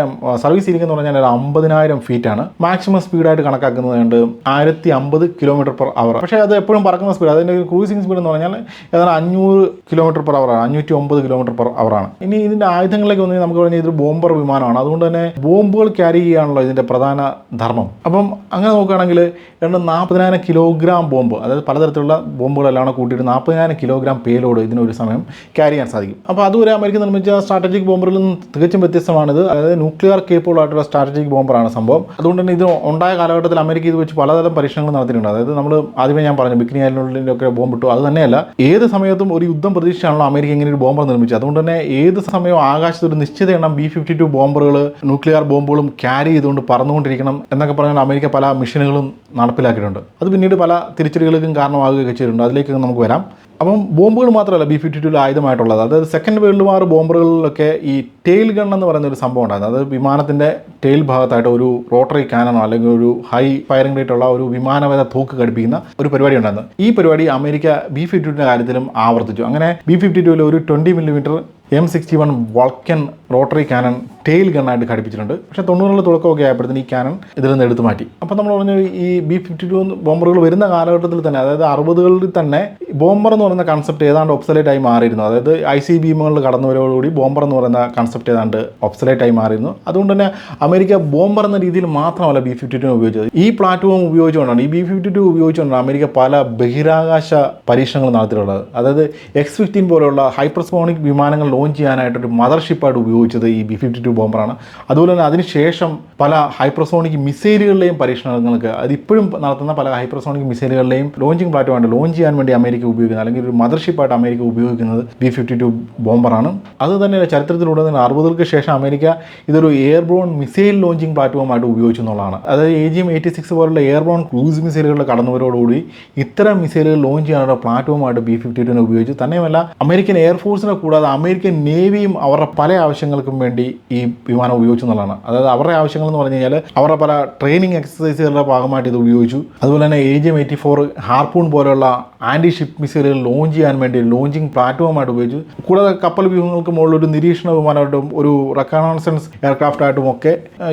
സർവീസ് സീലിംഗ് എന്ന് പറഞ്ഞാൽ ഒരു അമ്പതിനായിരം ഫീറ്റാണ് മാക്സിമം സ്പീഡായിട്ട് കണക്കാക്കുന്നത് ആയിരത്തി അമ്പത് കിലോമീറ്റർ പെർ അവർ പക്ഷേ അത് എപ്പോഴും പറക്കുന്ന സ്പീഡ് അതിന്റെ ക്രൂസിംഗ് സ്പീഡ് എന്ന് പറഞ്ഞാൽ ഏതാണ്ട് അഞ്ഞൂറ് കിലോമീറ്റർ പെർ അവർ ആണ്. അഞ്ഞൂറ്റി ഒമ്പത് കിലോമീറ്റർ പെർ അവർ ആണ്. ഇനി ഇതിന്റെ ആയുധങ്ങളിലേക്ക് വന്നു നമുക്ക് പറഞ്ഞാൽ ഇതൊരു ബോംബർ വിമാനമാണ്. അതുകൊണ്ട് തന്നെ ബോംബുകൾ ക്യാരി ചെയ്യുകയാണല്ലോ ഇതിന്റെ പ്രധാന ധർമ്മം. അപ്പം അങ്ങനെ നോക്കുകയാണെങ്കിൽ രണ്ട് നാൽപ്പതിനായിരം കിലോഗ്രാം ബോംബ് അതായത് പലതരത്തിലുള്ള ബോംബുകളെല്ലാം കൂടെ കൂട്ടിയിട്ട് നാൽപ്പതിനായിരം കിലോഗ്രാം പേലോഡ് ഇതിനൊരു സമയം ക്യാരി ചെയ്യാൻ സാധിക്കും. അപ്പോൾ അതുവരെ അമേരിക്ക നിർമ്മിച്ച സ്ട്രാറ്റജിക് ബോംബറിൽ നിന്ന് തികച്ചും വ്യത്യസ്തമാണിത്. അതായത് ന്യൂക്ലിയർ കേപ്പബിൾ സ്ട്രാറ്റജിക് ബോംബറാണ് സംഭവം. അതുകൊണ്ട് തന്നെ ഇത് ഉണ്ടായ കാലഘട്ടത്തിൽ അമേരിക്ക ഇത് വെച്ച് പലതരം പരീക്ഷണങ്ങൾ നടത്തിയിട്ടുണ്ട്. അതായത് നമ്മൾ ആദ്യമേ ഞാൻ പറഞ്ഞു ബിക്കിനി ഐലൻഡിന്റെ ഒക്കെ ബോംബ് ഇട്ടു. അത് തന്നെയല്ല ഏത് സമയത്തും ഒരു യുദ്ധം പ്രതീക്ഷിച്ചാണല്ലോ അമേരിക്ക ഇങ്ങനെ ഒരു ബോംബർ നിർമ്മിച്ചത്. അതുകൊണ്ട് തന്നെ ഏത് സമയവും ആകാശത്ത് ഒരു നിശ്ചിത എണ്ണം ബി ഫിഫ്റ്റി ടു ബോംബറുകൾ ന്യൂക്ലിയർ ബോംബുകളും ക്യാരി ചെയ്തുകൊണ്ട് പറന്നുകൊണ്ടിരിക്കണം എന്നൊക്കെ പറഞ്ഞാൽ അമേരിക്ക പല മിഷനുകളും നടപ്പിലാക്കിയിട്ടുണ്ട്. അത് പിന്നീട് പല തിരിച്ചടികൾക്കും കാരണമാകുകയൊക്കെ ചെയ്തിട്ടുണ്ട്. അതിലേക്ക് നമുക്ക് വരാം. അപ്പം ബോംബുകൾ മാത്രമല്ല ബി ഫിഫ്റ്റി ടുവിൽ ആയുധമായിട്ടുള്ളത്. അതായത് സെക്കൻഡ് വേൾഡ് വാർ ബോംബറുകളിലൊക്കെ ഈ ടെയിൽ ഗൺ എന്ന് പറയുന്ന ഒരു സംഭവം ഉണ്ടായിരുന്നു. അതായത് വിമാനത്തിന്റെ ടെയിൽ ഭാഗത്തായിട്ട് ഒരു റോട്ടറി കാനണോ അല്ലെങ്കിൽ ഒരു ഹൈ ഫയറിംഗ് റേറ്റ് ഉള്ള ഒരു വിമാനവേദ തോക്ക് ഘടിപ്പിക്കുന്ന ഒരു പരിപാടി ഉണ്ടായിരുന്നു. ഈ പരിപാടി അമേരിക്ക ബി ഫിഫ്റ്റി ടുവിന്റെ കാര്യത്തിലും ആവർത്തിച്ചു. അങ്ങനെ ബി ഫിഫ്റ്റി ടുവിൽ ഒരു twenty millimetre M sixty one Vulcan rotary cannon tail ഗണ്ണായിട്ട് ഘടിപ്പിച്ചിട്ടുണ്ട്. പക്ഷേ തൊണ്ണൂറുകളിൽ തുടക്കമൊക്കെ ആയപ്പോഴത്തേന് ഈ കാനൺ ഇതിൽ നിന്ന് എടുത്തു മാറ്റി. അപ്പോൾ നമ്മൾ പറഞ്ഞു ഈ ബി ഫിഫ്റ്റി ടു ബോംബറുകൾ വരുന്ന കാലഘട്ടത്തിൽ തന്നെ അതായത് അറുപതുകളിൽ തന്നെ ബോംബർ എന്ന് പറയുന്ന കൺസെപ്റ്റ് ഏതാണ്ട് ഒബ്സലേറ്റ് ആയി മാറിയിരുന്നു. അതായത് ഐ സി ബീമുകളിൽ കടന്നുവരോടുകൂടി ബോംബർ എന്ന് പറയുന്ന കൺസെപ്റ്റ് ഏതാണ്ട് ഒബ്സലേറ്റ് ആയി മാറിയിരുന്നു. അതുകൊണ്ട് തന്നെ അമേരിക്ക ബോംബർ എന്ന രീതിയിൽ മാത്രമല്ല ബി ഫിഫ്റ്റി ടു ഉപയോഗിച്ചത്. ഈ പ്ലാറ്റ്ഫോം ഉപയോഗിച്ചുകൊണ്ടാണ് ഈ ബി ഫിഫ്റ്റി ടു ഉപയോഗിച്ചുകൊണ്ടാണ് അമേരിക്ക പല ബഹിരാകാശ പരീക്ഷണങ്ങൾ നടത്തിയിട്ടുള്ളത്. അതായത് എക്സ് ഫിഫ്റ്റീൻ പോലെയുള്ള ഹൈപ്പർസോണിക് വിമാനങ്ങൾ ലോഞ്ച് ചെയ്യാനായിട്ടൊരു മദർഷിപ്പായിട്ട് ഉപയോഗിച്ചത് ഈ ബി ഫിഫ്റ്റി ടു ബോംബറാണ്. അതുപോലെ തന്നെ അതിനുശേഷം പല ഹൈപ്രസോണിക് മിസൈലുകളിലെയും പരീക്ഷണങ്ങൾക്ക് അതിപ്പോഴും നടത്തുന്ന പല ഹൈപ്രസോണിക് മിസൈലുകളിലെയും ലോഞ്ചിങ് പ്ലാറ്റ്ഫോമാണ് ലോഞ്ച് ചെയ്യാൻ വേണ്ടി അമേരിക്ക ഉപയോഗിക്കുന്നത് അല്ലെങ്കിൽ ഒരു മദർഷിപ്പായിട്ട് അമേരിക്ക ഉപയോഗിക്കുന്നത് ബി ഫിഫ്റ്റി ടു ബോംബറാണ്. അത് തന്നെ ചരിത്രത്തിലൂടെ തന്നെ അറുപതുകൾക്ക് ശേഷം അമേരിക്ക ഇതൊരു എയർബോൺ മിസൈൽ ലോഞ്ചിങ് പ്ലാറ്റ്ഫോമായിട്ട് ഉപയോഗിച്ചു എന്നുള്ളതാണ്. അതായത് A G M eighty six പോലുള്ള എയർബോൺ ക്രൂസ് മിസൈലുകളുടെ കടന്നുവരോടുകൂടി ഇത്തരം മിസൈലുകൾ ലോഞ്ച് ചെയ്യാനുള്ള പ്ലാറ്റ്ഫോമായിട്ട് ബി ഫിഫ്റ്റി ടുവിനെ ഉപയോഗിച്ചു തന്നെയുമല്ല അമേരിക്കൻ എയർഫോഴ്സിനെ കൂടാതെ അമേരിക്കൻ അമേരിക്കൻ നേവിയും അവരുടെ പല ആവശ്യങ്ങൾക്കും വേണ്ടി ഈ വിമാനം ഉപയോഗിച്ചു എന്നുള്ളതാണ് അതായത് അവരുടെ ആവശ്യങ്ങൾ എന്ന് പറഞ്ഞു കഴിഞ്ഞാൽ അവരുടെ പല ട്രെയിനിങ് എക്സസൈസുകളുടെ ഭാഗമായിട്ട് ഇത് ഉപയോഗിച്ചു. അതുപോലെ തന്നെ എം എയ്റ്റി ഫോർ ഹാർപൂൺ പോലെയുള്ള ആന്റി ഷിപ്പ് മിസൈലുകൾ ലോഞ്ച് ചെയ്യാൻ വേണ്ടി ലോഞ്ചിങ് പ്ലാറ്റ്ഫോമായിട്ട് ഉപയോഗിച്ചു. കൂടാതെ കപ്പൽ വ്യൂഹങ്ങൾക്ക് മുകളിൽ ഒരു നിരീക്ഷണ വിമാനമായിട്ടും ഒരു റെക്കണോൺസൻസ് എയർക്രാഫ്റ്റ് ആയിട്ടും ഒക്കെ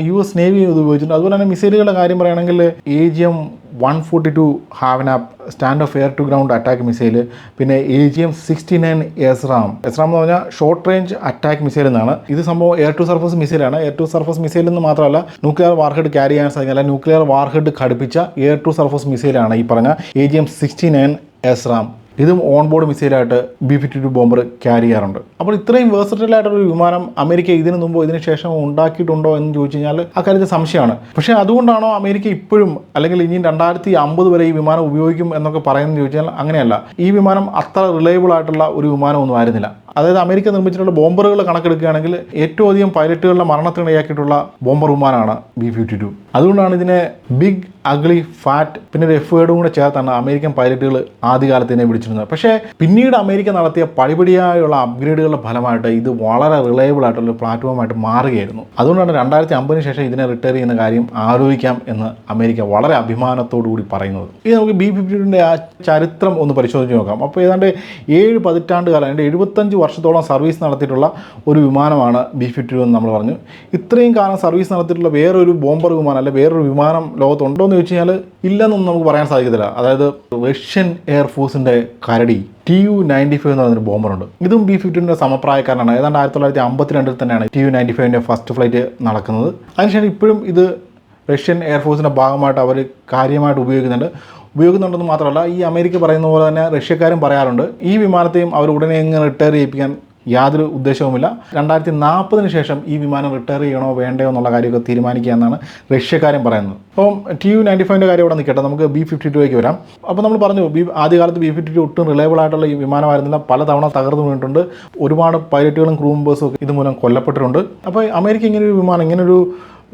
യു എസ് നേവി ഇത് ഉപയോഗിച്ചിട്ടുണ്ട്. അതുപോലെ തന്നെ മിസൈലുകളുടെ കാര്യം പറയുകയാണെങ്കിൽ M one forty two Have Nap stand off air to ground attack missile പിന്നെ A G M sixty nine SRAM SRAM എന്ന് പറഞ്ഞാൽ ഷോർട്ട് റേഞ്ച് അറ്റാക്ക് മിസൈൽ എന്നാണ്. ഇത് സംഭവം എയർ ടു സർഫസ് മിസൈലാണ് എയർ ടു സർഫസ് മിസൈൽ എന്ന് മാത്രമല്ല nuclear warhead carry ചെയ്യാൻ സാധിക്കും. അല്ല ന്യൂക്ലിയർ വാർഹെഡ് ഘടിപ്പിച്ച എയർ ടു സർഫസ് മിസൈലാണ് ഈ പറഞ്ഞ A G M sixty nine SRAM ഇതും on board മിസൈലായിട്ട് B fifty two bomber carry ചെയ്യാറുണ്ട്. അപ്പോൾ ഇത്രയും വേഴ്സറ്റൈൽ ആയിട്ടുള്ള വിമാനം അമേരിക്ക ഇതിനു മുമ്പോ ഇതിനു ശേഷം ഉണ്ടാക്കിയിട്ടുണ്ടോ എന്ന് ചോദിച്ചു കഴിഞ്ഞാൽ അക്കാര്യത്തിൽ സംശയമാണ്. പക്ഷേ അതുകൊണ്ടാണോ അമേരിക്ക ഇപ്പോഴും അല്ലെങ്കിൽ ഇനി രണ്ടായിരത്തി അമ്പത് വരെ ഈ വിമാനം ഉപയോഗിക്കും എന്നൊക്കെ പറയുന്നത് ചോദിച്ചാൽ അങ്ങനെയല്ല. ഈ വിമാനം അത്ര റിലയബിൾ ആയിട്ടുള്ള ഒരു വിമാനമൊന്നും ആയിരുന്നില്ല. അതായത് അമേരിക്ക നിർമ്മിച്ചിട്ടുള്ള ബോംബറുകൾ കണക്കെടുക്കുകയാണെങ്കിൽ ഏറ്റവും അധികം പൈലറ്റുകളുടെ മരണത്തിനിടയാക്കിയിട്ടുള്ള ബോംബർ വിമാനമാണ് ബി ഫിഫ്റ്റി ടു അതുകൊണ്ടാണ് ഇതിനെ ബിഗ് അഗ്ലി ഫാറ്റ് പിന്നെ ഒരു എഫ് വേർഡും കൂടെ ചേർത്താണ് അമേരിക്കൻ പൈലറ്റുകൾ ആദ്യകാലത്ത് തന്നെ വിളിച്ചിരുന്നത്. പക്ഷേ പിന്നീട് അമേരിക്ക നടത്തിയ പടിപടിയായുള്ള അപ്ഗ്രേഡുകളുടെ ഫലമായിട്ട് ഇത് വളരെ റിലയബിൾ ആയിട്ടുള്ള പ്ലാറ്റ്ഫോമായിട്ട് മാറുകയായിരുന്നു. അതുകൊണ്ടാണ് രണ്ടായിരത്തി അമ്പതിന് ശേഷം ഇതിനെ റിട്ടയർ ചെയ്യുന്ന കാര്യം ആലോചിക്കാം എന്ന് അമേരിക്ക വളരെ അഭിമാനത്തോടു കൂടി പറയുന്നത്. ഇത് നമുക്ക് ബി ഫിഫ്റ്റീന്റെ ആ ചരിത്രം ഒന്ന് പരിശോധിച്ച് നോക്കാം. അപ്പോൾ ഏതാണ്ട് ഏഴ് പതിറ്റാണ്ട് കാലം അതിന്റെ എഴുപത്തഞ്ച് വർഷത്തോളം സർവീസ് നടത്തിയിട്ടുള്ള ഒരു വിമാനമാണ് ബി ഫിഫ്റ്റി എന്ന് നമ്മൾ പറഞ്ഞു. ഇത്രയും കാലം സർവീസ് നടത്തിയിട്ടുള്ള വേറൊരു ബോംബർ വിമാനം അല്ലെ വേറൊരു വിമാനം ലോകത്തുണ്ടോ എന്ന് ചോദിച്ചു കഴിഞ്ഞാൽ ഇല്ലെന്നൊന്നും നമുക്ക് പറയാൻ സാധിക്കത്തില്ല. അതായത് റഷ്യൻ എയർഫോഴ്സിന്റെ കരടി ടി യു നയന്റി ഫൈവ് എന്ന് പറയുന്നൊരു ബോംബറുണ്ട്. ഇതും ബി ഫിഫ്റ്റീന്റെ സമപ്രായക്കാരനാണ്. ഏതാണ്ട് ആയിരത്തി തൊള്ളായിരത്തി അമ്പത്തിരണ്ടിൽ തന്നെയാണ് ടി യു നയന്റി ഫൈവിന്റെ ഫസ്റ്റ് ഫ്ലൈറ്റ് നടക്കുന്നത്. അതിനുശേഷം ഇപ്പോഴും ഇത് റഷ്യൻ എയർഫോഴ്സിന്റെ ഭാഗമായിട്ട് അവർ കാര്യമായിട്ട് ഉപയോഗിക്കുന്നുണ്ട്. ഉപയോഗിക്കുന്നുണ്ടെന്ന് മാത്രമല്ല ഈ അമേരിക്ക പറയുന്ന പോലെ തന്നെ റഷ്യക്കാരും പറയാറുണ്ട് ഈ വിമാനത്തെയും അവർ ഉടനെ എങ്ങനെ റിട്ടയർ ചെയ്യിപ്പിക്കാൻ യാതൊരു ഉദ്ദേശവുമില്ല. രണ്ടായിരത്തി നാൽപ്പതിന് ശേഷം ഈ വിമാനം റിട്ടയർ ചെയ്യണോ വേണ്ടയോ എന്നുള്ള കാര്യമൊക്കെ തീരുമാനിക്കുക എന്നാണ് റഷ്യക്കാരും പറയുന്നത്. അപ്പം ടി യു നയന്റി ഫൈവിന്റെ കാര്യം ഇവിടെ നിൽക്കട്ടെ. നമുക്ക് ബി ഫിഫ്റ്റി ടുവിലേക്ക് വരാം. അപ്പോൾ നമ്മൾ പറഞ്ഞു ബി ആദ്യകാലത്ത് ബി ഫിഫ്റ്റി ടു ഒട്ടും റിലയബിൾ ആയിട്ടുള്ള ഈ വിമാനമായിരുന്നില്ല. പലതവണ തകർന്നു വീണിട്ടുണ്ട്. ഒരുപാട് പൈലറ്റുകളും ക്രൂ മെമ്പേഴ്സും ഒക്കെ ഇതുമൂലം കൊല്ലപ്പെട്ടിട്ടുണ്ട്. അപ്പോൾ അമേരിക്ക ഇങ്ങനെ ഒരു വിമാനം ഇങ്ങനൊരു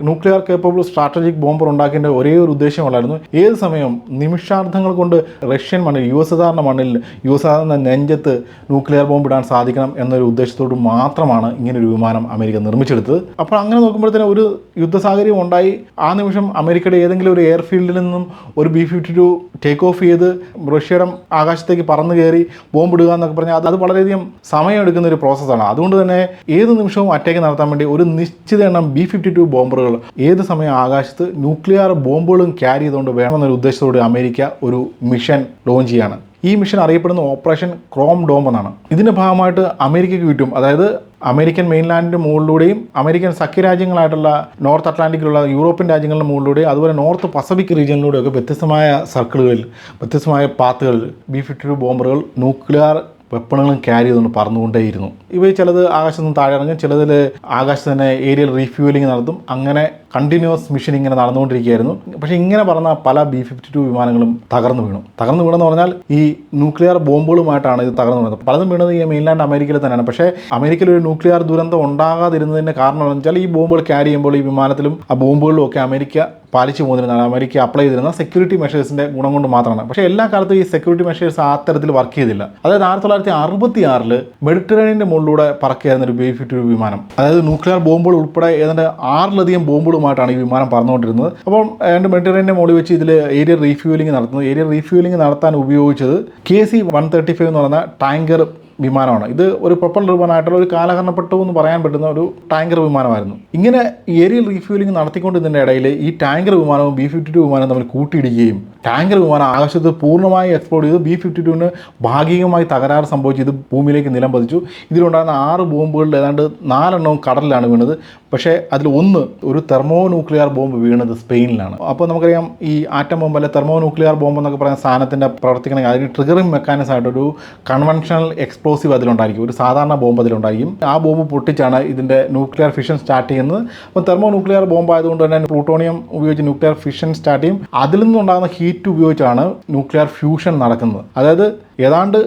ന്യൂക്ലിയർ കേപ്പബിൾ സ്ട്രാറ്റജിക് ബോംബർ ഉണ്ടാക്കേണ്ട ഒരേ ഒരു ഉദ്ദേശമുള്ളായിരുന്നു ഏത് സമയം നിമിഷാർത്ഥങ്ങൾ കൊണ്ട് റഷ്യൻ മണ്ണിൽ യു എസ് സാധാരണ മണ്ണിൽ യു എസ് സാധാരണ നെഞ്ചത്ത് ന്യൂക്ലിയർ ബോംബ് ഇടാൻ സാധിക്കണം എന്നൊരു ഉദ്ദേശത്തോട് മാത്രമാണ് ഇങ്ങനൊരു വിമാനം അമേരിക്ക നിർമ്മിച്ചെടുത്തത്. അപ്പോൾ അങ്ങനെ നോക്കുമ്പോഴത്തേനും ഒരു യുദ്ധ സാഹചര്യം ഉണ്ടായി. ആ നിമിഷം അമേരിക്കയുടെ ഏതെങ്കിലും ഒരു എയർഫീൽഡിൽ നിന്നും ഒരു B fifty two take off ചെയ്ത് റഷ്യയുടെ ആകാശത്തേക്ക് പറന്നു കയറി ബോംബ് ഇടുക എന്നൊക്കെ പറഞ്ഞാൽ അത് അത് വളരെയധികം സമയമെടുക്കുന്ന ഒരു പ്രോസസ്സാണ് അതുകൊണ്ട് തന്നെ ഏത് നിമിഷവും അറ്റാക്ക് നടത്താൻ വേണ്ടി ഒരു നിശ്ചിത എണ്ണം ബി ഫിഫ്റ്റി ടു ബോംബറുകൾ ഏത് സമയം ആകാശത്ത് ന്യൂക്ലിയർ ബോംബുകളും ക്യാരി ചെയ്തുകൊണ്ട് വേണമെന്നൊരു ഉദ്ദേശത്തോടെ അമേരിക്ക ഒരു മിഷൻ ലോഞ്ച് ചെയ്യാണ്. ഈ മിഷൻ അറിയപ്പെടുന്ന ഓപ്പറേഷൻ ക്രോം ഡോം എന്നാണ്. ഇതിന്റെ ഭാഗമായിട്ട് അമേരിക്കയ്ക്ക് ചുറ്റും അതായത് അമേരിക്കൻ മെയിൻലാൻഡിന്റെ മുകളിലൂടെയും അമേരിക്കൻ സഖ്യരാജ്യങ്ങളായിട്ടുള്ള നോർത്ത് അറ്റ്ലാന്റിക്കിലുള്ള യൂറോപ്യൻ രാജ്യങ്ങളുടെ മുകളിലൂടെയും അതുപോലെ നോർത്ത് പസഫിക് റീജിയനിലൂടെയൊക്കെ വ്യത്യസ്തമായ സർക്കിളുകളിൽ വ്യത്യസ്തമായ പാത്തുകളിൽ ബി ഫിഫ്റ്റി ടു ബോംബറുകൾ ന്യൂക്ലിയർ വെപ്പണുകളും ക്യാരി ചെയ്തുകൊണ്ട് പറന്നുകൊണ്ടേയിരുന്നു. ഇവ ചിലത് ആകാശത്ത് നിന്ന് താഴെ ഇറങ്ങും ചിലതിൽ ആകാശത്ത് തന്നെ ഏരിയൽ റീഫ്യൂലിംഗ് നടത്തും. അങ്ങനെ കണ്ടിന്യൂസ് മിഷൻ ഇങ്ങനെ നടന്നുകൊണ്ടിരിക്കുകയായിരുന്നു. പക്ഷേ ഇങ്ങനെ പറഞ്ഞ പല ബി ഫിഫ്റ്റി ടു വിമാനങ്ങളും തകർന്നു വീണു. തകർന്നു വീണെന്ന് പറഞ്ഞാൽ ഈ ന്യൂക്ലിയർ ബോംബുകളുമായിട്ടാണ് ഇത് തകർന്നു വീണത്. പലതും വീണത് ഈ മെയിൻലാൻഡ് അമേരിക്കയിൽ തന്നെയാണ്. പക്ഷേ അമേരിക്കയിൽ ഒരു ന്യൂക്ലിയർ ദുരന്തം ഉണ്ടാകാതിരുന്നതിന്റെ കാരണം എന്ന് വെച്ചാൽ ഈ ബോംബുകൾ ക്യാരി ചെയ്യുമ്പോൾ ഈ വിമാനത്തിലും ആ ബോംബുകളിലും ഒക്കെ അമേരിക്ക പാലിച്ചു പോകുന്നിരുന്നതാണ് അമേരിക്ക അപ്ലൈ ചെയ്തിരുന്ന സെക്യൂരിറ്റി മെഷേഴ്സിന്റെ ഗുണം കൊണ്ട് മാത്രമാണ്. പക്ഷേ എല്ലാ കാലത്തും ഈ സെക്യൂരിറ്റി മെഷേഴ്സ് ആ തരത്തിൽ വർക്ക് ചെയ്തില്ല. അതായത് ആയിരത്തി തൊള്ളായിരത്തി അറുപത്തി ആറിൽ മെഡിറ്ററേനിയന്റെ മുകളിലൂടെ പറക്കുകയായിരുന്ന ഒരു ബി ഫിഫ്റ്റി വിമാനം. അതായത് ന്യൂക്ലിയർ ബോംബുകൾ ഉൾപ്പെടെ ഏതാണ്ട് ആറിലധികം ബോംബുകളുമായിട്ടാണ് ഈ വിമാനം പറന്നുകൊണ്ടിരുന്നത്. അപ്പം ഏതാണ്ട് മെഡിറ്ററേനിയന്റെ മുകളിൽ വെച്ച് ഇതിൽ ഏരിയ റീഫ്യൂലിംഗ് നടത്തുന്നത്. ഏരിയ റീഫ്യൂലിംഗ് നടത്താൻ ഉപയോഗിച്ചത് K C one thirty five എന്ന് പറയുന്ന ടാങ്കർ വിമാനമാണ്. ഇത് ഒരു പ്രൊപ്പൽ വിമാനമായിട്ടുള്ള ഒരു കാലഹരണപ്പെട്ടു എന്ന് പറയാൻ പറ്റുന്ന ഒരു ടാങ്കർ വിമാനമായിരുന്നു. ഇങ്ങനെ ഏരിയൽ റീഫ്യൂലിംഗ് നടത്തിക്കൊണ്ടിരുന്നതിന്റെ ഇടയിൽ ഈ ടാങ്കർ വിമാനവും ബി ഫിഫ്റ്റി ടു വിമാനവും തമ്മിൽ കൂട്ടിയിടുകയും ടാങ്കർ വിമാനം ആകാശത്ത് പൂർണമായി എക്സ്പ്ലോഡ് ചെയ്ത് ബി ഫിഫ്റ്റി ടുവിന് ഭാഗികമായി തകരാറ് സംഭവിച്ചു ഇത് ഭൂമിയിലേക്ക് നിലം പതിച്ചു. ഇതിലുണ്ടായിരുന്ന ആറ് ബോംബുകളിൽ ഏതാണ്ട് നാലെണ്ണവും കടലിലാണ് വീണത്. പക്ഷേ അതിൽ ഒന്ന് ഒരു തെർമോ ന്യൂക്ലിയർ ബോംബ് വീണത് സ്പെയിനിലാണ്. അപ്പോൾ നമുക്കറിയാം ഈ ആറ്റം ബോംബ് അല്ലെ തെർമോ ന്യൂക്ലിയർ ബോംബ് എന്നൊക്കെ പറയുന്ന സാധനത്തിന്റെ പ്രവർത്തിക്കണമെങ്കിൽ അതിന് ട്രിഗറിംഗ് മെക്കാനിസം ആയിട്ട് ഒരു കൺവെൻഷണൽ എക്സ്പ്ലോസീവ് അതിലുണ്ടായിരിക്കും. ഒരു സാധാരണ ബോംബ് അതിലുണ്ടായിരിക്കും. ആ ബോംബ് പൊട്ടിച്ചാണ് ഇതിന്റെ ന്യൂക്ലിയർ ഫിഷൻ സ്റ്റാർട്ട് ചെയ്യുന്നത്. അപ്പോൾ തെർമോ ന്യൂക്ലിയർ ബോംബ് ആയതുകൊണ്ട് തന്നെ പ്ലൂട്ടോണിയം ഉപയോഗിച്ച് ന്യൂക്ലിയർ ഫിഷൻ സ്റ്റാർട്ട് ചെയ്യും. അതിൽ നിന്നുണ്ടാകുന്ന ഹീറ്റ് ഉപയോഗിച്ചാണ് ന്യൂക്ലിയർ ഫ്യൂഷൻ നടക്കുന്നത്. അതായത് ഏതാണ്ട്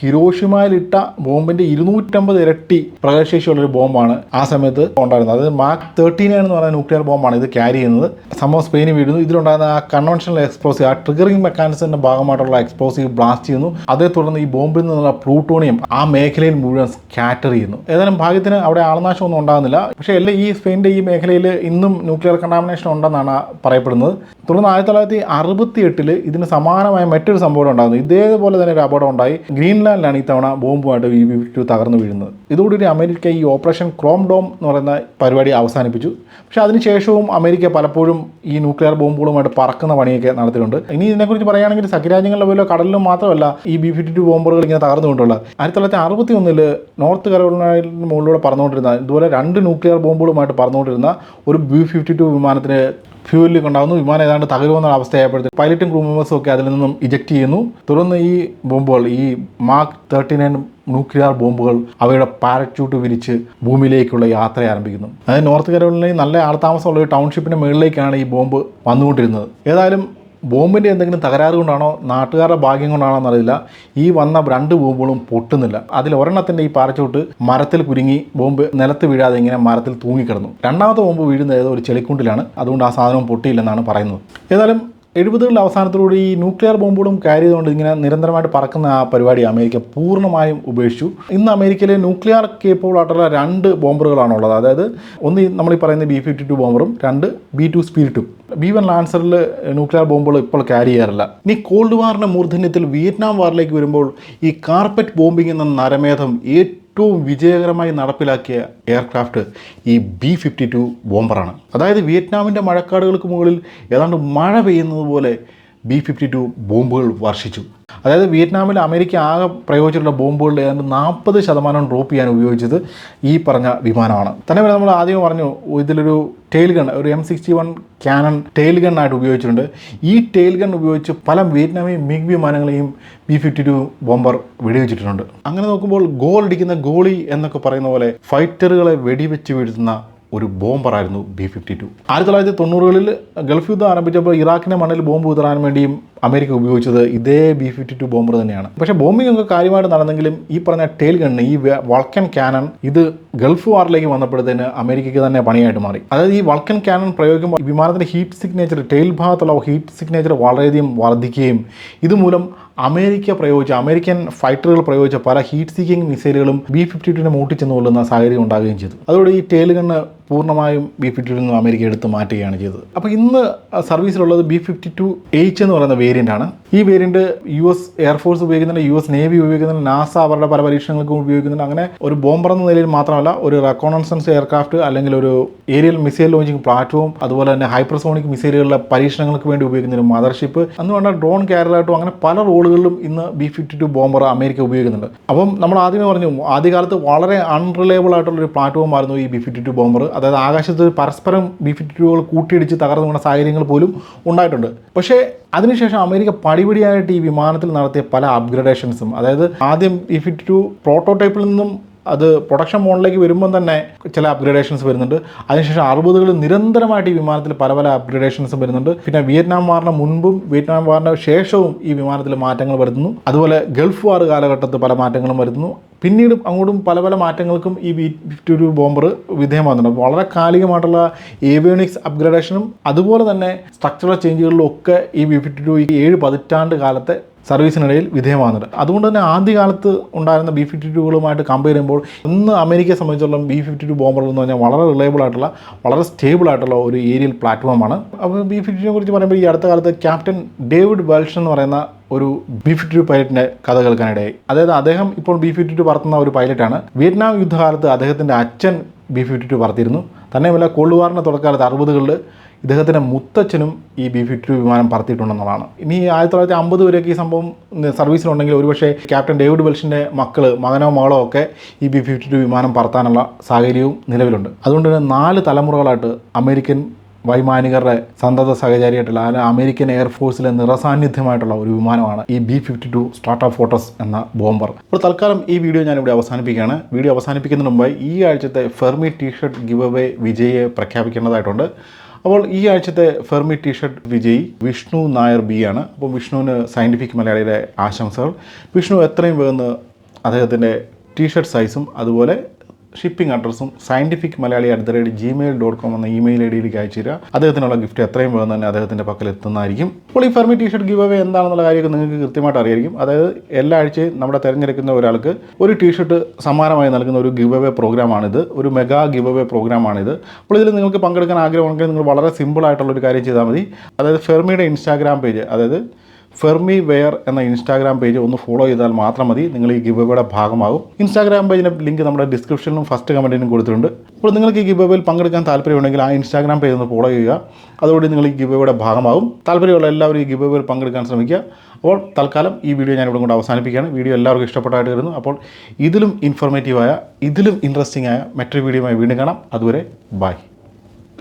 ഹിരോഷിമയിലിട്ട ബോംബിന്റെ ഇരുന്നൂറ്റമ്പത് ഇരട്ടി പ്രകടശേഷിയുള്ളൊരു ബോംബാണ് ആ സമയത്ത് ഉണ്ടായിരുന്നത്. അത് മാക് തേർട്ടി നയൻ എന്ന് പറയുന്ന ന്യൂക്ലിയർ ബോംബാണ് ഇത് ക്യാരി ചെയ്യുന്നത്. സംഭവം സ്പെയിനിൽ വീഴുന്നു. ഇതിലുണ്ടായിരുന്ന ആ കൺവെൻഷണൽ എക്സ്പ്ലോസീവ് ആ ട്രിഗറിംഗ് മെക്കാനിസത്തിന്റെ ഭാഗമായിട്ടുള്ള എക്സ്പ്ലോസീവ് ബ്ലാസ്റ്റ് ചെയ്യുന്നു. അതേ തുടർന്ന് ഈ ബോംബിൽ നിന്നുള്ള പ്ലൂട്ടോണിയം ആ മേഖലയിൽ മുഴുവൻ സ്കാറ്റർ ചെയ്യുന്നു. ഏതായാലും ഭാഗ്യത്തിന് അവിടെ ആൾനാശമൊന്നും ഉണ്ടാകുന്നില്ല. പക്ഷേ എല്ലാ ഈ സ്പെയിനിന്റെ ഈ മേഖലയിൽ ഇന്നും ന്യൂക്ലിയർ കണ്ടാമിനേഷൻ ഉണ്ടെന്നാണ് പറയപ്പെടുന്നത്. തുടർന്ന് ആയിരത്തി തൊള്ളായിരത്തി അറുപത്തി എട്ടിൽ ഇതിന് സമാനമായ മറ്റൊരു സംഭവം ഉണ്ടാകുന്നു. ഇതേപോലെ തന്നെ അപകടം ഉണ്ടായി. ഗ്രീൻലാൻഡിലാണ് ഈ തവണ ബോംബുമായിട്ട് വി വി ടു തകർന്നു വീഴുന്നത്. ഇതോടുകൂടി അമേരിക്ക ഈ ഓപ്പറേഷൻ ക്രോം ഡോം എന്ന് പറയുന്ന പരിപാടി അവസാനിപ്പിച്ചു. പക്ഷെ അതിനുശേഷവും അമേരിക്ക പലപ്പോഴും ഈ ന്യൂക്ലിയർ ബോംബുകളുമായിട്ട് പറക്കുന്ന പണിയൊക്കെ നടത്തിയിട്ടുണ്ട്. ഇനി ഇതിനെക്കുറിച്ച് പറയുകയാണെങ്കിൽ സഖ്യരാജ്യങ്ങളുടെ പോലും കടലിലും മാത്രമല്ല ഈ ബി ഫിഫ്റ്റി ടു ബോംബുകൾ ഇങ്ങനെ തകർന്നുകൊണ്ടുള്ളത് ആയിരത്തി തൊള്ളായിരത്തി അറുപത്തി ഒന്നിൽ നോർത്ത് കരോളിനയിന് മുകളിലൂടെ പറന്നുകൊണ്ടിരുന്ന ഇതുപോലെ രണ്ട് ന്യൂക്ലിയർ ബോംബുകളുമായിട്ട് പറന്നുകൊണ്ടിരുന്ന ഒരു ബി ഫിഫ്റ്റി ടു വിമാനത്തിന് ഫ്യൂവലിൽ ഉണ്ടാകുന്നു വിമാനം ഏതാണ്ട് തകരുമെന്ന അവസ്ഥയായപ്പോഴത്തേക്ക് പൈലറ്റും ക്രൂ മെമ്പേഴ്സും ഒക്കെ അതിൽ നിന്നും ഇജക്ട് ചെയ്യുന്നു. തുടർന്ന് ഈ ബോംബുകൾ ഈ മാർക്ക് തേർട്ടി നയൻ ന്യൂക്ലിയർ ബോംബുകൾ അവയുടെ പാരച്യൂട്ട് വിരിച്ച് ഭൂമിയിലേക്കുള്ള യാത്ര ആരംഭിക്കുന്നു. അതായത് നോർത്ത് കരോളിനെ നല്ല ആൾത്താമസമുള്ള ഒരു ടൗൺഷിപ്പിന്റെ മുകളിലേക്കാണ് ഈ ബോംബ് വന്നുകൊണ്ടിരുന്നത്. ഏതായാലും ബോംബിന്റെ എന്തെങ്കിലും തകരാറ് കൊണ്ടാണോ നാട്ടുകാരുടെ ഭാഗ്യം കൊണ്ടാണോ എന്നറിയില്ല. ഈ വന്ന രണ്ട് ബോംബുകളും പൊട്ടുന്നില്ല. അതിൽ ഒരെണ്ണത്തിന്റെ ഈ പാറച്ചോട്ട് മരത്തിൽ കുരുങ്ങി ബോംബ് നിലത്ത് വീഴാതെ ഇങ്ങനെ മരത്തിൽ തൂങ്ങിക്കിടന്നു. രണ്ടാമത്തെ ബോംബ് വീഴുന്നത് ഒരു ചെളിക്കുണ്ടിലാണ്. അതുകൊണ്ട് ആ സാധനവും പൊട്ടിയില്ലെന്നാണ് പറയുന്നത്. ഏതായാലും എഴുപതുകളുടെ അവസാനത്തോടുകൂടി ഈ ന്യൂക്ലിയർ ബോംബുകളും ക്യാരി ചെയ്തുകൊണ്ട് ഇങ്ങനെ നിരന്തരമായിട്ട് പറക്കുന്ന ആ പരിപാടി അമേരിക്ക പൂർണമായും ഉപേക്ഷിച്ചു. ഇന്ന് അമേരിക്കയിലെ ന്യൂക്ലിയർ കേപ്പബിൾ ആയിട്ടുള്ള രണ്ട് ബോംബറുകളാണുള്ളത്. അതായത് ഒന്ന് നമ്മൾ ഈ പറയുന്ന ബി ഫിഫ്റ്റി ടു ബോംബറും രണ്ട് ബി ടു സ്പിരിറ്റും ബി വൺ ലാൻസറിൽ ന്യൂക്ലിയർ ബോംബുകൾ ഇപ്പോൾ ക്യാരി ചെയ്യാറില്ല. ഇനി കോൾഡ് വാറിന്റെ മൂർധന്യത്തിൽ വിയറ്റ്നാം വാറിലേക്ക് വരുമ്പോൾ ഈ കാർപ്പറ്റ് ബോംബിംഗ് എന്ന നരമേധം ഏറ്റവും വിജയകരമായി നടപ്പിലാക്കിയ എയർക്രാഫ്റ്റ് ഈ ബി ഫിഫ്റ്റി ടു ബോംബറാണ്. അതായത് വിയറ്റ്നാമിന്റെ മഴക്കാടുകൾക്ക് മുകളിൽ ഏതാണ്ട് മഴ പെയ്യുന്നത് പോലെ ബി ഫിഫ്റ്റി ടു ബോംബുകൾ വർഷിച്ചു. അതായത് വിയറ്റ്നാമിൽ അമേരിക്ക ആകെ പ്രയോഗിച്ചിട്ടുള്ള ബോംബുകളുടെ ഏതാണ്ട് നാൽപ്പത് ശതമാനം ഡ്രോപ്പ് ചെയ്യാൻ ഉപയോഗിച്ചത് ഈ പറഞ്ഞ വിമാനമാണ്. തന്നെ നമ്മൾ ആദ്യം പറഞ്ഞു ഇതിലൊരു ടെയിൽ ഗൺ ഒരു M sixty one cannon tail gun ആയിട്ട് ഉപയോഗിച്ചിട്ടുണ്ട്. ഈ ടെയിൽ ഗൺ ഉപയോഗിച്ച് പല വിയറ്റ്നാമി മിഗ് വിമാനങ്ങളെയും ബി ഫിഫ്റ്റി ടു ബോംബർ വെടിവെച്ചിട്ടുണ്ട്. അങ്ങനെ നോക്കുമ്പോൾ ഗോൾ അടിക്കുന്ന ഗോളി എന്നൊക്കെ പറയുന്ന പോലെ ഫൈറ്ററുകളെ വെടിവെച്ച് വീഴ്ത്തുന്ന ഒരു ബോംബറായിരുന്നു ബി ഫിഫ്റ്റി ടു. ആയിരത്തി തൊള്ളായിരത്തി തൊണ്ണൂറുകളിൽ ഗൾഫ് യുദ്ധം ആരംഭിച്ചപ്പോൾ ഇറാഖിന്റെ മണ്ണിൽ ബോംബ് വിതറാൻ വേണ്ടിയും അമേരിക്ക ഉപയോഗിച്ചത് ഇതേ ബി ഫിഫ്റ്റി ടു ബോംബർ തന്നെയാണ്. പക്ഷേ ബോംബിംഗ് ഒക്കെ കാര്യമായിട്ട് നടന്നെങ്കിലും ഈ പറഞ്ഞ ടെയിൽ ഗണ്ണ് ഈ വൾക്കൻ ക്യാനൺ ഇത് ഗൾഫ് വാറിലേക്ക് വന്നപ്പോഴത്തേന് അമേരിക്കയ്ക്ക് തന്നെ പണിയായിട്ട് മാറി. അതായത് ഈ വൾക്കൻ ക്യാനൺ പ്രയോഗിക്കുമ്പോൾ വിമാനത്തിന്റെ ഹീറ്റ് സിഗ്നേച്ചർ ടെയിൽ ഭാഗത്തുള്ള ഹീറ്റ് സിഗ്നേച്ചർ വളരെയധികം വർദ്ധിക്കുകയും ഇതുമൂലം അമേരിക്ക പ്രയോഗിച്ച അമേരിക്കൻ ഫൈറ്ററുകൾ പ്രയോഗിച്ച പല ഹീറ്റ് സീക്കിംഗ് മിസൈലുകളും ബി ഫിഫ്റ്റി ടുവിനെ മൂട്ടിച്ചെന്ന് കൊള്ളുന്ന സാഹചര്യം ഉണ്ടാകുകയും ചെയ്തു. അതോടെ ഈ ടെയിൽ ഗണ്ണ് പൂർണമായും ബി ഫിഫ്റ്റി ടു അമേരിക്ക എടുത്ത് മാറ്റുകയാണ് ചെയ്തത്. അപ്പോൾ ഇന്ന് സർവീസിലുള്ളത് ബി ഫിഫ്റ്റി ടു എയ്ച്ച് എന്ന് പറയുന്ന വേരിയന്റ് ആണ്. ഈ വേരിയന്റ് യു എസ് എയർഫോഴ്സ് ഉപയോഗിക്കുന്നുണ്ട് യു എസ് നേവി ഉപയോഗിക്കുന്നുണ്ട് നാസ അവരുടെ പല പരീക്ഷണങ്ങൾക്കും ഉപയോഗിക്കുന്നുണ്ട് അങ്ങനെ ഒരു ബോംബർ എന്ന നിലയിൽ മാത്രമല്ല ഒരു റെക്കോണൻസൻസ് എയർക്രാഫ്റ്റ് അല്ലെങ്കിൽ ഒരു ഏരിയൽ മിസൈൽ ലോഞ്ചിങ് പ്ലാറ്റ്ഫോം അതുപോലെ തന്നെ ഹൈപ്പർസോണിക് മിസൈലുകളുടെ പരീക്ഷണങ്ങൾക്ക് വേണ്ടി ഉപയോഗിക്കുന്ന ഒരു മദർഷിപ്പ് എന്ന് ഡ്രോൺ കാരലായിട്ടും അങ്ങനെ പല റോളുകളിലും ഇന്ന് B fifty two bomber America ഉപയോഗിക്കുന്നുണ്ട്. അപ്പം നമ്മൾ ആദ്യമേ പറഞ്ഞു ആദ്യകാലത്ത് വളരെ അൺറിലയബിൾ ആയിട്ടുള്ള ഒരു പ്ലാറ്റ്ഫോം ആയിരുന്നു ഈ ബി ഫിഫ്റ്റി ടു ബോംബർ അതായത് ആകാശത്ത് പരസ്പരം ബി ഫിഫ്റ്റി ടുകൾ കൂട്ടിയിടിച്ച് തകർന്നു വീണ സാഹചര്യങ്ങൾ പോലും ഉണ്ടായിട്ടുണ്ട്. പക്ഷേ അതിനുശേഷം അമേരിക്ക പടിപടിയായിട്ട് ഈ വിമാനത്തിൽ നടത്തിയ പല അപ്ഗ്രഡേഷൻസും അതായത് ആദ്യം ബി ഫിഫ്റ്റി ടു പ്രോട്ടോടൈപ്പിൽ നിന്നും അത് പ്രൊഡക്ഷൻ മോഡിലേക്ക് വരുമ്പം തന്നെ ചില അപ്ഗ്രേഡേഷൻസ് വരുന്നുണ്ട്. അതിനുശേഷം അറുപതുകളിൽ നിരന്തരമായിട്ട് ഈ വിമാനത്തിൽ പല പല അപ്ഗ്രേഡേഷൻസും വരുന്നുണ്ട്. പിന്നെ വിയറ്റ്നാം വാറിന് മുൻപും വിയറ്റ്നാം വാറിന് ശേഷവും ഈ വിമാനത്തിൽ മാറ്റങ്ങൾ വരുത്തുന്നു. അതുപോലെ ഗൾഫ് വാർ കാലഘട്ടത്തിൽ പല മാറ്റങ്ങളും വരുത്തുന്നു. പിന്നീട് അങ്ങോട്ടും പല പല മാറ്റങ്ങൾക്കും ഈ ബി ഫിഫ്റ്റി ബോംബർ വിധേയമാകുന്നുണ്ട്. വളരെ കാലികമായിട്ടുള്ള ഏവിയോണിക്സ് അപ്ഗ്രേഡേഷനും അതുപോലെ തന്നെ സ്ട്രക്ചറൽ ചേഞ്ചുകളിലും ഒക്കെ ഈ വി ഫിഫ്റ്റി ടു ഏഴ് പതിറ്റാണ്ട് കാലത്തെ സർവീസിനിടയിൽ വിധേയമാകുന്നുണ്ട്. അതുകൊണ്ട് തന്നെ ആദ്യകാലത്ത് ഉണ്ടായിരുന്ന ബി ഫിഫ്റ്റി ടുകളുമായിട്ട് കമ്പയർ ചെയ്യുമ്പോൾ ഇന്ന് അമേരിക്കയെ സംബന്ധിച്ചിടത്തോളം ബി ഫിഫ്റ്റി ടു ബോംബർ എന്ന് പറഞ്ഞാൽ വളരെ റിലയബിൾ ആയിട്ടുള്ള വളരെ സ്റ്റേബിൾ ആയിട്ടുള്ള ഒരു ഏരിയൽ പ്ലാറ്റ്ഫോമാണ് അപ്പോൾ ബി ഫിഫ്റ്റിനെ കുറിച്ച് പറയുമ്പോൾ ഈ അടുത്ത കാലത്ത് ക്യാപ്റ്റൻ ഡേവിഡ് വെൽഷൻ എന്ന് പറയുന്ന ഒരു ബി ഫിഫ്റ്റി ടു പൈലറ്റിന്റെ കഥ കേൾക്കാനിടയായി. അതായത് അദ്ദേഹം ഇപ്പോൾ ബി ഫിഫ്റ്റി ടു പറത്തുന്ന ഒരു പൈലറ്റാണ് വിയറ്റ്നാം യുദ്ധകാലത്ത് അദ്ദേഹത്തിന്റെ അച്ഛൻ ബി ഫിഫ്റ്റി ടു പറത്തിയിരുന്നു. തന്നെയുമല്ല കോൾഡ് വാറിന്റെ തുടക്കകാലത്ത് അറുപതുകളിൽ ഇദ്ദേഹത്തിന്റെ മുത്തച്ഛനും ഈ ബി ഫിഫ്റ്റി ടു വിമാനം പറത്തിയിട്ടുണ്ടെന്നുള്ളതാണ്. ഇനി ആയിരത്തി തൊള്ളായിരത്തി അമ്പത് വരെയൊക്കെ ഈ സംഭവം സർവീസിലുണ്ടെങ്കിൽ ഒരുപക്ഷേ ക്യാപ്റ്റൻ ഡേവിഡ് വെൽഷിന്റെ മക്കൾ മകനോ മകളോ ഒക്കെ ഈ ബി ഫിഫ്റ്റി ടു വിമാനം പറത്താനുള്ള സാഹചര്യവും നിലവിലുണ്ട്. അതുകൊണ്ട് തന്നെ നാല് തലമുറകളായിട്ട് അമേരിക്കൻ വൈമാനികരുടെ സന്തത സഹചാരിയായിട്ടുള്ള അല്ല അമേരിക്കൻ എയർഫോഴ്സിലെ നിറസാന്നിധ്യമായിട്ടുള്ള ഒരു വിമാനമാണ് ഈ B fifty two Stratofortress എന്ന ബോംബർ. അപ്പോൾ തൽക്കാലം ഈ വീഡിയോ ഞാനിവിടെ അവസാനിപ്പിക്കുകയാണ്. വീഡിയോ അവസാനിപ്പിക്കുന്നതിന് മുമ്പായി ഈ ആഴ്ചത്തെ Fermi T shirt give away വിജയെ പ്രഖ്യാപിക്കേണ്ടതായിട്ടുണ്ട്. അപ്പോൾ ഈ ആഴ്ചത്തെ ഫെർമി ടീഷർട്ട് വിജയി വിഷ്ണു നായർ ബി ആണ്. അപ്പോൾ വിഷ്ണുവിന് സയന്റിഫിക് മലയാളിയുടെ ആശംസകൾ. വിഷ്ണു എത്രയും വേഗം അദ്ദേഹത്തിന്റെ ടീഷർട്ട് സൈസും അതുപോലെ ഷിപ്പിംഗ് അഡ്രസ്സും scientific Malayali at the rate Gmail dot com എന്ന ഇമെയിൽ ഐ ഡിയിലേക്ക് അയച്ചു തരിക. അദ്ദേഹത്തിനുള്ള ഗിഫ്റ്റ് എത്രയും വേഗം തന്നെ അദ്ദേഹത്തിന്റെ പക്കൽ എത്തുന്നതായിരിക്കും. അപ്പോൾ ഈ ഫെർമി ടീഷർട്ട് ഗിവ് അവേ എന്താണെന്നുള്ള കാര്യമൊക്കെ നിങ്ങൾക്ക് കൃത്യമായിട്ട് അറിയായിരിക്കും. അതായത് എല്ലാ ആഴ്ചയും നമ്മുടെ തിരഞ്ഞെടുക്കുന്ന ഒരാൾക്ക് ഒരു ടീഷർട്ട് സമ്മാനമായി നൽകുന്ന ഒരു ഗിവ് അവേ പ്രോഗ്രാമാണിത്. ഒരു മെഗാ ഗിവ് അവേ പ്രോഗ്രാമാണിത്. അപ്പോൾ ഇതിൽ നിങ്ങൾക്ക് പങ്കെടുക്കാൻ ആഗ്രഹമുണ്ടെങ്കിൽ നിങ്ങൾ വളരെ സിമ്പിൾ ആയിട്ടുള്ള ഒരു കാര്യം ചെയ്താൽ മതി. അതായത് ഫെർമിയുടെ ഇൻസ്റ്റാഗ്രാം പേജ് അതായത് ഫെർമി വെയർ എന്ന ഇൻസ്റ്റാഗ്രാം പേജ് ഒന്ന് ഫോളോ ചെയ്താൽ മാത്രം മതി. നിങ്ങൾ ഈ ഗിവ് ഭാഗമാകും ഇൻസ്റ്റാഗ്രാം പേജിന്റെ ലിങ്ക് നമ്മുടെ ഡിസ്ക്രിപ്ഷനിലും ഫസ്റ്റ് കമന്റിനും കൊടുത്തിട്ടുണ്ട്. അപ്പോൾ നിങ്ങൾക്ക് ഈ ഗിവ് പങ്കെടുക്കാൻ താല്പര്യമുണ്ടെങ്കിൽ ആ ഇൻസ്റ്റാഗ്രാം പേജ് ഒന്ന് ഫോളോ ചെയ്യുക. അതോടെ നിങ്ങൾ ഈ ഗിവ് ഭാഗമാകും താല്പര്യമുള്ള എല്ലാവരും ഈ ഗിവ് പങ്കെടുക്കാൻ ശ്രമിക്കുക. അപ്പോൾ തൽക്കാലം ഈ വീഡിയോ ഞാൻ ഇവിടെ കൊണ്ട് അവസാനിപ്പിക്കുകയാണ്. വീഡിയോ എല്ലാവർക്കും ഇഷ്ടപ്പെട്ടായിട്ട് വരുന്നു അപ്പോൾ ഇതിലും ഇൻഫോർമേറ്റീവായ ഇതിലും ഇൻട്രസ്റ്റിംഗ് ആയ മറ്റൊരു വീഡിയോയുമായി വീണ്ടും കാണാം. അതുവരെ ബൈ.